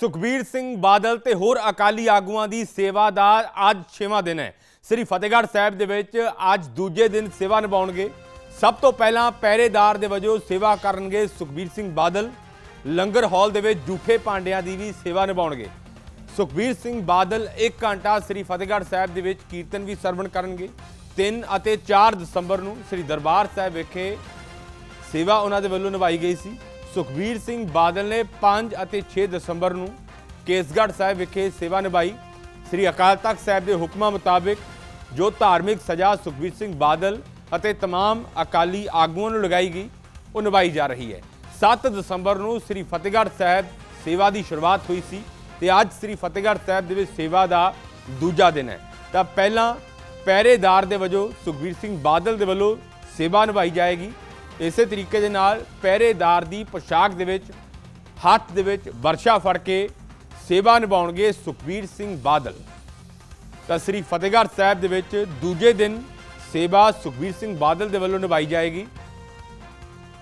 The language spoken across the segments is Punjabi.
ਸੁਖਬੀਰ ਸਿੰਘ ਬਾਦਲ ਤੇ ਹੋਰ ਅਕਾਲੀ ਆਗੂਆਂ ਦੀ ਸੇਵਾ ਦਾ ਅੱਜ 6ਵਾਂ ਦਿਨ ਹੈ। ਸ੍ਰੀ ਫਤਿਹਗੜ੍ਹ ਸਾਹਿਬ ਦੇ ਵਿੱਚ ਅੱਜ ਦੂਜੇ ਦਿਨ ਸੇਵਾ ਨਿਭਾਉਣਗੇ। ਸਭ ਤੋਂ ਪਹਿਲਾਂ ਪਹਿਰੇਦਾਰ ਦੇ ਵਜੋਂ ਸੇਵਾ ਕਰਨਗੇ ਸੁਖਬੀਰ ਸਿੰਘ ਬਾਦਲ। ਲੰਗਰ ਹਾਲ ਦੇ ਵਿੱਚ ਜੂਠੇ ਪਾਂਡਿਆਂ ਦੀ ਵੀ ਸੇਵਾ ਨਿਭਾਉਣਗੇ। ਸੁਖਬੀਰ ਸਿੰਘ ਬਾਦਲ 1 ਘੰਟਾ ਸ੍ਰੀ ਫਤਿਹਗੜ੍ਹ ਸਾਹਿਬ ਦੇ ਵਿੱਚ ਕੀਰਤਨ ਵੀ ਸਰਵਣ ਕਰਨਗੇ। 3 ਅਤੇ 4 ਦਸੰਬਰ ਨੂੰ ਸ੍ਰੀ ਦਰਬਾਰ ਸਾਹਿਬ ਵਿਖੇ ਸੇਵਾ ਉਹਨਾਂ ਦੇ ਵੱਲੋਂ ਨਿਭਾਈ ਗਈ ਸੀ। ਸੁਖਬੀਰ ਸਿੰਘ ਬਾਦਲ ਨੇ 5 ਅਤੇ 6 ਦਸੰਬਰ ਨੂੰ ਕੇਸਗੜ੍ਹ ਸਾਹਿਬ ਵਿਖੇ ਸੇਵਾ ਨਿਭਾਈ ਸ੍ਰੀ ਅਕਾਲ ਤਖਤ ਸਾਹਿਬ ਦੇ ਹੁਕਮਾਂ ਮੁਤਾਬਿਕ ਜੋ ਧਾਰਮਿਕ ਸਜ਼ਾ ਸੁਖਬੀਰ ਸਿੰਘ ਬਾਦਲ ਅਤੇ तमाम ਅਕਾਲੀ ਆਗੂਆਂ ਨੂੰ ਲਗਾਈ ਗਈ ਉਹ ਨਿਭਾਈ ਜਾ ਰਹੀ ਹੈ 7 ਦਸੰਬਰ ਨੂੰ ਸ੍ਰੀ ਫਤਿਹਗੜ੍ਹ ਸਾਹਿਬ ਸੇਵਾ ਦੀ ਸ਼ੁਰੂਆਤ ਹੋਈ ਸੀ ਤੇ ਅੱਜ ਸ੍ਰੀ ਫਤਿਹਗੜ੍ਹ ਸਾਹਿਬ ਦੇ ਵਿੱਚ ਸੇਵਾ ਦਾ ਦੂਜਾ ਦਿਨ ਹੈ ਤਾਂ ਪਹਿਲਾਂ ਪਹਿਰੇਦਾਰ ਦੇ ਵਜੋਂ ਸੁਖਬੀਰ ਸਿੰਘ ਬਾਦਲ ਦੇ ਵੱਲੋਂ ਸੇਵਾ ਨਿਭਾਈ ਜਾਏਗੀ ਇਸੇ ਤਰੀਕੇ ਦੇ ਨਾਲ ਪਹਿਰੇਦਾਰ ਦੀ ਪੋਸ਼ਾਕ ਦੇ ਵਿੱਚ, ਹੱਥ ਦੇ ਵਿੱਚ ਵਰਸ਼ਾ ਫੜ ਕੇ ਸੇਵਾ ਨਿਭਾਉਣਗੇ ਸੁਖਬੀਰ ਸਿੰਘ ਬਾਦਲ। ਤਾਂ ਸ੍ਰੀ ਫਤਿਹਗੜ੍ਹ ਸਾਹਿਬ ਦੇ ਵਿੱਚ ਦੂਜੇ ਦਿਨ ਸੇਵਾ ਸੁਖਬੀਰ ਸਿੰਘ ਬਾਦਲ ਦੇ ਵੱਲੋਂ ਨਿਭਾਈ ਜਾਏਗੀ।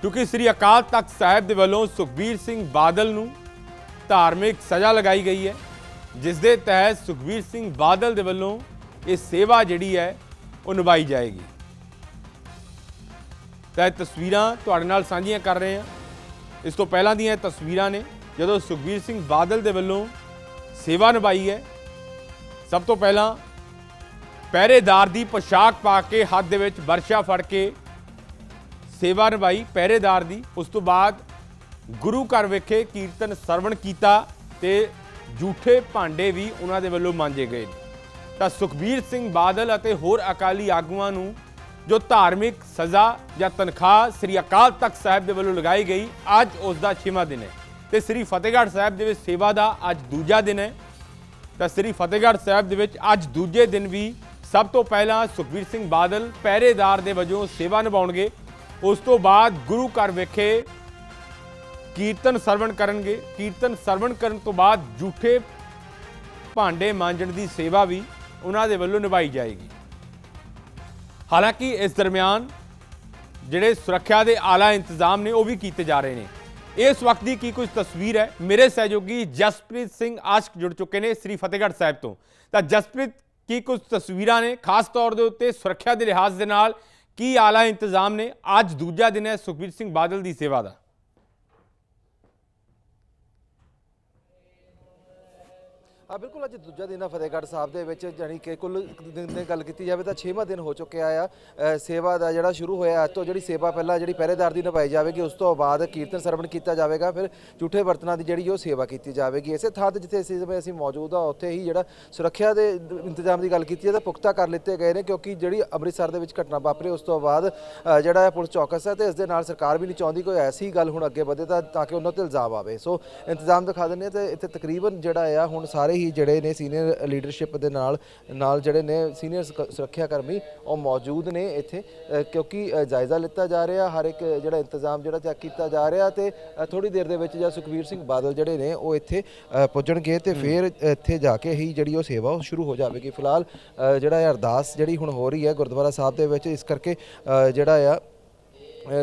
ਕਿਉਂਕਿ ਸ੍ਰੀ ਅਕਾਲ ਤਖਤ ਸਾਹਿਬ ਦੇ ਵੱਲੋਂ ਸੁਖਬੀਰ ਸਿੰਘ ਬਾਦਲ ਨੂੰ ਧਾਰਮਿਕ ਸਜ਼ਾ ਲਗਾਈ ਗਈ ਹੈ, ਜਿਸ ਦੇ ਤਹਿਤ ਸੁਖਬੀਰ ਸਿੰਘ ਬਾਦਲ ਦੇ ਵੱਲੋਂ ਇਹ ਸੇਵਾ ਜਿਹੜੀ ਹੈ, ਉਹ ਨਿਭਾਈ ਜਾਏਗੀ। ਤਾਂ ਇਹ ਤਸਵੀਰਾਂ ਤੁਹਾਡੇ ਨਾਲ ਸਾਂਝੀਆਂ ਕਰ ਰਹੇ ਹਾਂ। ਇਸ ਤੋਂ ਪਹਿਲਾਂ ਦੀਆਂ ਇਹ ਤਸਵੀਰਾਂ ਨੇ, ਜਦੋਂ ਸੁਖਬੀਰ ਸਿੰਘ ਬਾਦਲ ਦੇ ਵੱਲੋਂ ਸੇਵਾ ਨਿਭਾਈ ਹੈ, ਸਭ ਤੋਂ ਪਹਿਲਾਂ ਪਹਿਰੇਦਾਰ ਦੀ ਪੋਸ਼ਾਕ ਪਾ ਕੇ ਹੱਥ ਦੇ ਵਿੱਚ ਵਰਸ਼ਾ ਫੜ ਕੇ ਸੇਵਾ ਨਿਭਾਈ ਪਹਿਰੇਦਾਰ ਦੀ। ਉਸ ਤੋਂ ਬਾਅਦ ਗੁਰੂ ਘਰ ਵਿਖੇ ਕੀਰਤਨ ਸਰਵਣ ਕੀਤਾ ਤੇ ਝੂਠੇ ਭਾਂਡੇ ਵੀ ਉਹਨਾਂ ਦੇ ਵੱਲੋਂ ਮਾਂਜੇ ਗਏ ਤਾਂ ਸੁਖਬੀਰ ਸਿੰਘ ਬਾਦਲ ਅਤੇ ਹੋਰ ਅਕਾਲੀ ਆਗੂਆਂ ਨੂੰ ਜੋ ਧਾਰਮਿਕ ਸਜ਼ਾ ਜਾਂ ਤਨਖਾਹ ਸ੍ਰੀ ਅਕਾਲ ਤਖਤ ਸਾਹਿਬ ਦੇ ਵੱਲੋਂ ਲਗਾਈ ਗਈ, ਅੱਜ ਉਸ ਦਾ 6ਵਾਂ ਦਿਨ ਹੈ। ਤੇ ਸ੍ਰੀ ਫਤਿਹਗੜ੍ਹ ਸਾਹਿਬ ਦੇ ਵਿੱਚ ਸੇਵਾ ਦਾ ਅੱਜ ਦੂਜਾ ਦਿਨ ਹੈ। ਤਾਂ ਸ੍ਰੀ ਫਤਿਹਗੜ੍ਹ ਸਾਹਿਬ ਦੇ ਵਿੱਚ ਅੱਜ ਦੂਜੇ ਦਿਨ ਵੀ ਸਭ ਤੋਂ ਪਹਿਲਾਂ ਸੁਖਬੀਰ ਸਿੰਘ ਬਾਦਲ ਪਹਿਰੇਦਾਰ ਦੇ ਵਜੋਂ ਸੇਵਾ ਨਿਭਾਉਣਗੇ। ਉਸ ਤੋਂ ਬਾਅਦ ਗੁਰੂ ਘਰ ਵਿਖੇ ਕੀਰਤਨ ਸਰਵਣ ਕਰਨਗੇ। ਕੀਰਤਨ ਸਰਵਣ ਕਰਨ ਤੋਂ ਬਾਅਦ ਝੂਠੇ ਭਾਂਡੇ ਮਾਂਜਣ ਦੀ ਸੇਵਾ ਵੀ ਉਹਨਾਂ ਦੇ ਵੱਲੋਂ ਨਿਭਾਈ ਜਾਏਗੀ। ਹਾਲਾਂਕਿ ਇਸ ਦਰਮਿਆਨ ਜਿਹੜੇ ਸੁਰੱਖਿਆ ਦੇ ਆਲਾ ਇੰਤਜ਼ਾਮ ਨੇ, ਉਹ ਵੀ ਕੀਤੇ ਜਾ ਰਹੇ ਨੇ। ਇਸ ਵਕਤ ਦੀ ਕੀ ਕੁਝ ਤਸਵੀਰ ਹੈ? ਮੇਰੇ ਸਹਿਯੋਗੀ ਜਸਪ੍ਰੀਤ ਸਿੰਘ ਆਸ਼ਕ ਜੁੜ ਚੁੱਕੇ ਨੇ ਸ੍ਰੀ ਫਤਿਹਗੜ੍ਹ ਸਾਹਿਬ ਤੋਂ। ਤਾਂ ਜਸਪ੍ਰੀਤ, ਕੀ ਕੁਝ ਤਸਵੀਰਾਂ ਨੇ, ਖਾਸ ਤੌਰ ਦੇ ਉੱਤੇ ਸੁਰੱਖਿਆ ਦੇ ਲਿਹਾਜ਼ ਦੇ ਨਾਲ ਕੀ ਆਲਾ ਇੰਤਜ਼ਾਮ ਨੇ? ਅੱਜ ਦੂਜਾ ਦਿਨ ਹੈ ਸੁਖਬੀਰ ਸਿੰਘ ਬਾਦਲ ਦੀ ਸੇਵਾ ਦਾ। ਆ ਬਿਲਕੁਲ ਅੱਜ ਦੂਜਾ ਦਿਨ ਆ ਫਤਿਹਗੜ੍ਹ ਸਾਹਿਬ ਦੇ ਵਿੱਚ, ਜਾਣੀ ਕਿ ਕੁੱਲ ਦਿਨ ਦੀ ਗੱਲ ਕੀਤੀ ਜਾਵੇ ਤਾਂ 6ਵਾਂ ਦਿਨ ਹੋ ਚੁੱਕਿਆ ਆ। ਸੇਵਾ ਦਾ ਜਿਹੜਾ ਸ਼ੁਰੂ ਹੋਇਆ, ਅੱਜ ਤੋਂ ਜਿਹੜੀ ਸੇਵਾ ਪਹਿਲਾਂ ਜਿਹੜੀ ਪਹਿਰੇਦਾਰ ਦੀ ਨਿਭਾਈ ਜਾਵੇਗੀ, ਉਸ ਤੋਂ ਬਾਅਦ ਕੀਰਤਨ ਸਰਵਣ ਕੀਤਾ ਜਾਵੇਗਾ, ਫਿਰ ਝੂਠੇ ਬਰਤਨਾਂ ਦੀ ਜਿਹੜੀ ਉਹ ਸੇਵਾ ਕੀਤੀ ਜਾਵੇਗੀ। ਇਸੇ ਥਾਂ ਤੇ ਜਿੱਥੇ ਅਸੀਂ ਸਮੇਂ ਅਸੀਂ ਮੌਜੂਦ ਆ, ਉੱਥੇ ਹੀ ਜਿਹੜਾ ਸੁਰੱਖਿਆ ਦੇ ਇੰਤਜ਼ਾਮ ਦੀ ਗੱਲ ਕੀਤੀ ਹੈ ਤਾਂ ਪੁਖਤਾ ਕਰ ਲਿੱਤੇ ਗਏ ਨੇ, ਕਿਉਂਕਿ ਜਿਹੜੀ ਅੰਮ੍ਰਿਤਸਰ ਦੇ ਵਿੱਚ ਘਟਨਾ ਵਾਪਰੀ, ਉਸ ਤੋਂ ਬਾਅਦ ਜਿਹੜਾ ਹੈ ਪੁਲਿਸ ਚੌਕਸ ਹੈ ਤੇ ਇਸ ਦੇ ਨਾਲ ਸਰਕਾਰ ਵੀ ਨਹੀਂ ਚਾਹੁੰਦੀ ਕੋਈ ਐਸੀ ਗੱਲ ਹੁਣ ਅੱਗੇ ਵਧੇ ਤਾਂ ਤਾਂ ਕਿ ਉਹਨਾਂ ਤੇ ਇਲਜ਼ਾਮ ਆਵੇ। ਸੋ ਇੰਤਜ਼ਾਮ ਦਿਖਾ ਦਿੰਦੇ ਹਾਂ ਤੇ ਇੱਥੇ ਤਕਰੀਬਨ ਜਿਹੜਾ ਆ, ਹੁਣ ਸਾਰੇ ਹੀ ਜਿਹੜੇ ਨੇ ਸੀਨੀਅਰ ਲੀਡਰਸ਼ਿਪ ਦੇ ਨਾਲ ਨਾਲ ਜਿਹੜੇ ਨੇ ਸੀਨੀਅਰ ਸੁਰੱਖਿਆ ਕਰਮੀ ਉਹ ਮੌਜੂਦ ਨੇ ਇੱਥੇ ਕਿਉਂਕਿ ਜਾਇਜ਼ਾ ਲਿੱਤਾ ਜਾ ਰਿਹਾ ਹਰ ਇੱਕ ਜਿਹੜਾ ਇੰਤਜ਼ਾਮ ਜਿਹੜਾ ਚੈੱਕ ਕੀਤਾ ਜਾ ਰਿਹਾ ਤੇ ਥੋੜੀ ਦੇਰ ਦੇ ਵਿੱਚ ਜਾਂ ਸੁਖਬੀਰ ਸਿੰਘ ਬਾਦਲ ਜਿਹੜੇ ਨੇ ਉਹ ਇੱਥੇ ਪੁੱਜਣਗੇ ਤੇ ਫਿਰ ਇੱਥੇ ਜਾ ਕੇ ਹੀ ਜਿਹੜੀ ਉਹ ਸੇਵਾ ਉਹ ਸ਼ੁਰੂ ਹੋ ਜਾਵੇਗੀ। ਫਿਲਹਾਲ ਜਿਹੜਾ ਅਰਦਾਸ ਜਿਹੜੀ ਹੁਣ ਹੋ ਰਹੀ ਹੈ ਗੁਰਦੁਆਰਾ ਸਾਹਿਬ ਦੇ ਵਿੱਚ ਇਸ ਕਰਕੇ ਜਿਹੜਾ ਆ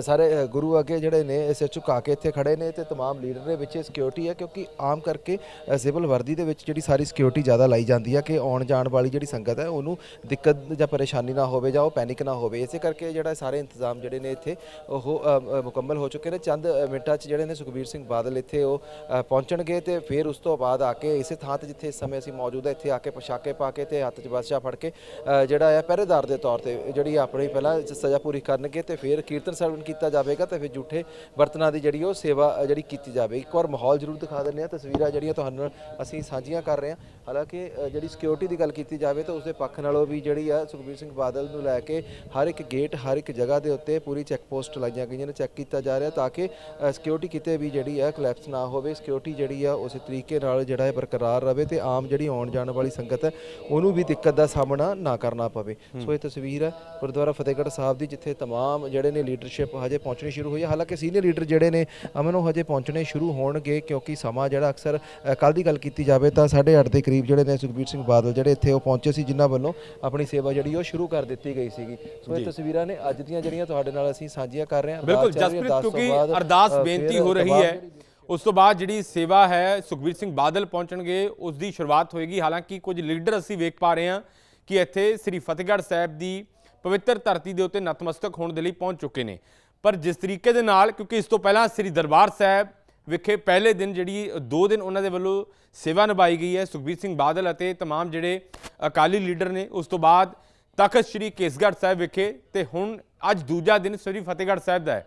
ਸਾਰੇ ਅ, ਗੁਰੂ ਅੱਗੇ ਜਿਹੜੇ ਨੇ ਇਸੇ ਝੁਕਾ ਕੇ ਇੱਥੇ ਖੜੇ ਨੇ ਤੇ तमाम ਲੀਡਰ ਦੇ ਵਿੱਚ ਸਿਕਿਉਰਿਟੀ ਹੈ ਕਿਉਂਕਿ ਆਮ ਕਰਕੇ ਅ, ਸਿਵਲ ਵਰਦੀ ਦੇ ਵਿੱਚ ਜਿਹੜੀ ਸਾਰੀ ਸਿਕਿਉਰਿਟੀ ਜ਼ਿਆਦਾ ਲਾਈ ਜਾਂਦੀ ਹੈ ਕਿ ਆਉਣ ਜਾਣ ਵਾਲੀ ਜਿਹੜੀ ਸੰਗਤ ਹੈ ਉਹਨੂੰ ਦਿੱਕਤ ਜਾਂ ਪਰੇਸ਼ਾਨੀ ਨਾ ਹੋਵੇ ਜਾਂ ਉਹ ਪੈਨਿਕ ਨਾ ਹੋਵੇ ਇਸੇ ਕਰਕੇ ਜਿਹੜਾ ਸਾਰੇ ਇੰਤਜ਼ਾਮ ਜਿਹੜੇ ਨੇ ਇੱਥੇ ਉਹ ਅ, ਅ, ਮੁਕੰਮਲ ਹੋ ਚੁੱਕੇ ਨੇ ਚੰਦ ਅ, ਮਿੰਟਾਂ 'ਚ ਜਿਹੜੇ ਨੇ ਸੁਖਬੀਰ ਸਿੰਘ ਬਾਦਲ ਇੱਥੇ ਉਹ ਅ, ਪਹੁੰਚਣਗੇ ਤੇ ਫਿਰ ਉਸ ਤੋਂ ਬਾਅਦ ਆ ਕੇ ਇਸੇ ਥਾਂ ਤੇ ਜਿੱਥੇ ਇਸ ਸਮੇਂ ਅਸੀਂ ਮੌਜੂਦ ਹੈ ਇੱਥੇ ਆ ਕੇ ਪੋਸ਼ਾਕੇ ਪਾ ਕੇ ਤੇ ਹੱਥ 'ਚ ਬਾਦਸ਼ਾਹ ਫੜ ਕੇ ਅ, ਜਿਹੜਾ ਹੈ ਪਹਿਰੇਦਾਰ ਦੇ ਤੌਰ ਤੇ ਜਿਹੜੀ ਆਪਣੀ ਪਹਿਲਾਂ ਸਜ਼ਾ ਪੂਰੀ ਕਰਨਗੇ ਤੇ ਫਿਰ ਕੀਰਤਨ ਸਰਵਣ ਕੀਤਾ ਜਾਵੇਗਾ ਤੇ ਫਿਰ ਝੂਠੇ ਬਰਤਨਾਂ ਦੀ ਜਿਹੜੀ ਉਹ ਸੇਵਾ, ਜਿਹੜੀ ਕੀਤੀ ਜਾਵੇ ਇੱਕ ਵਾਰ ਮਾਹੌਲ ਜ਼ਰੂਰ ਦਿਖਾ ਦਿੰਦੇ ਆ ਤਸਵੀਰਾਂ ਜਿਹੜੀਆਂ ਤੁਹਾਨੂੰ ਅਸੀਂ ਸਾਂਝੀਆਂ ਕਰ ਰਹੇ ਹਾਂ। ਹਾਲਾਂਕਿ ਜਿਹੜੀ ਸਿਕਿਉਰਿਟੀ ਦੀ ਗੱਲ ਕੀਤੀ ਜਾਵੇ ਤਾਂ ਉਸ ਦੇ ਪੱਖ ਨਾਲੋਂ ਵੀ ਜਿਹੜੀ ਆ ਸੁਖਬੀਰ ਸਿੰਘ ਬਾਦਲ ਨੂੰ ਲੈ ਕੇ ਹਰ ਇੱਕ ਗੇਟ ਹਰ ਇੱਕ ਜਗ੍ਹਾ ਦੇ ਉੱਤੇ ਪੂਰੀ ਚੈੱਕ ਪੋਸਟ ਲਾਈਆਂ ਗਈਆਂ ਨੇ ਚੈੱਕ ਕੀਤਾ ਜਾ ਰਿਹਾ ਤਾਂ ਕਿ ਸਿਕਿਉਰਿਟੀ ਕਿਤੇ ਵੀ ਜਿਹੜੀ ਆ ਕਲੈਪਸ ਨਾ ਹੋਵੇ। ਸਿਕਿਉਰਿਟੀ ਜਿਹੜੀ ਆ ਉਸੇ ਤਰੀਕੇ ਨਾਲ ਜਿਹੜਾ ਹੈ ਬਰਕਰਾਰ ਰਹੇ ਤੇ ਆਮ ਜਿਹੜੀ ਆਉਣ ਜਾਣ ਵਾਲੀ ਸੰਗਤ ਹੈ ਉਹਨੂੰ ਵੀ ਦਿੱਕਤ ਦਾ ਸਾਹਮਣਾ ਨਾ ਕਰਨਾ ਪਵੇ। ਸੋ ਇਹ ਤਸਵੀਰ ਹੈ ਗੁਰਦੁਆਰਾ ਫਤਿਹਗੜ੍ਹ ਸਾਹਿਬ ਦੀ ਜਿੱਥੇ ਤਮਾਮ ਜਿਹੜੇ ਨੇ ਲੀਡਰਸ਼ਿਪ ਹਜੇ ਪਹੁੰਚਣੀ ਸ਼ੁਰੂ ਹੋਈ ਹੈ। ਹਾਲਾਂਕਿ ਸੀਨੀਅਰ ਲੀਡਰ ਜਿਹੜੇ ਨੇ ਅਮਨ ਉਹ ਹਜੇ ਪਹੁੰਚਣੇ ਸ਼ੁਰੂ ਹੋਣਗੇ ਕਿਉਂਕਿ ਸਮਾਂ ਜਿਹੜਾ ਅਕਸਰ ਕੱਲ ਦੀ ਗੱਲ ਕੀਤੀ ਜਾਵੇ ਤਾਂ 8:30 ਦੇ ਕਰੀਬ ਜਿਹੜੇ ਨੇ ਸੁਖਬੀਰ ਸਿੰਘ ਬਾਦਲ ਜਿਹੜੇ ਇੱਥੇ ਉਹ ਪਹੁੰਚੇ ਸੀ ਜਿਨ੍ਹਾਂ ਵੱਲੋਂ ਆਪਣੀ ਸੇਵਾ ਜਿਹੜੀ ਉਹ ਸ਼ੁਰੂ ਕਰ ਦਿੱਤੀ ਗਈ ਸੀਗੀ। ਸੋ ਇਹ ਤਸਵੀਰਾਂ ਨੇ ਅੱਜ ਦੀਆਂ ਜਿਹੜੀਆਂ ਤੁਹਾਡੇ ਨਾਲ ਅਸੀਂ ਸਾਂਝੀਆਂ ਕਰ ਰਹੇ ਹਾਂ। ਬਿਲਕੁਲ ਜਸਪ੍ਰੀਤ ਕਿਉਂਕਿ ਅਰਦਾਸ ਬੇਨਤੀ ਹੋ ਰਹੀ ਹੈ। ਉਸ ਤੋਂ ਬਾਅਦ ਜਿਹੜੀ ਸੇਵਾ ਹੈ ਸੁਖਬੀਰ ਸਿੰਘ ਬਾਦਲ ਪਹੁੰਚਣਗੇ ਉਸ ਦੀ ਸ਼ੁਰੂਆਤ ਹੋਏਗੀ। ਹਾਲਾਂਕਿ ਕੁਝ ਲੀਡਰ ਅਸੀਂ ਵੇਖ ਪਾ ਰਹੇ ਹਾਂ ਕਿ ਇੱਥੇ ਸ੍ਰੀ ਫਤਿਹਗੜ੍ਹ ਸਾਹਿਬ ਦੀ ਪਵਿੱਤਰ ਧਰਤੀ ਦੇ ਉੱਤੇ ਨਤਮਸਤਕ ਹੋਣ ਦੇ ਲਈ ਪਹੁੰਚ ਚੁੱਕੇ ਨੇ। ਪਰ ਜਿਸ ਤਰੀਕੇ ਦੇ ਨਾਲ ਕਿਉਂਕਿ ਇਸ ਤੋਂ ਪਹਿਲਾਂ ਸ੍ਰੀ ਦਰਬਾਰ ਸਾਹਿਬ ਵਿਖੇ ਪਹਿਲੇ ਦਿਨ ਜਿਹੜੀ 2 ਦਿਨ ਉਹਨਾਂ ਦੇ ਵੱਲੋਂ ਸੇਵਾ ਨਿਭਾਈ ਗਈ ਹੈ ਸੁਖਬੀਰ ਸਿੰਘ ਬਾਦਲ ਅਤੇ तमाम ਜਿਹੜੇ ਅਕਾਲੀ ਲੀਡਰ ਨੇ ਉਸ ਤੋਂ ਬਾਅਦ ਤਖਤ ਸ੍ਰੀ ਕੇਸਗੜ੍ਹ ਸਾਹਿਬ ਵਿਖੇ ਤੇ ਹੁਣ ਅੱਜ ਦੂਜਾ ਦਿਨ ਸ੍ਰੀ ਫਤਿਹਗੜ੍ਹ ਸਾਹਿਬ ਦਾ ਹੈ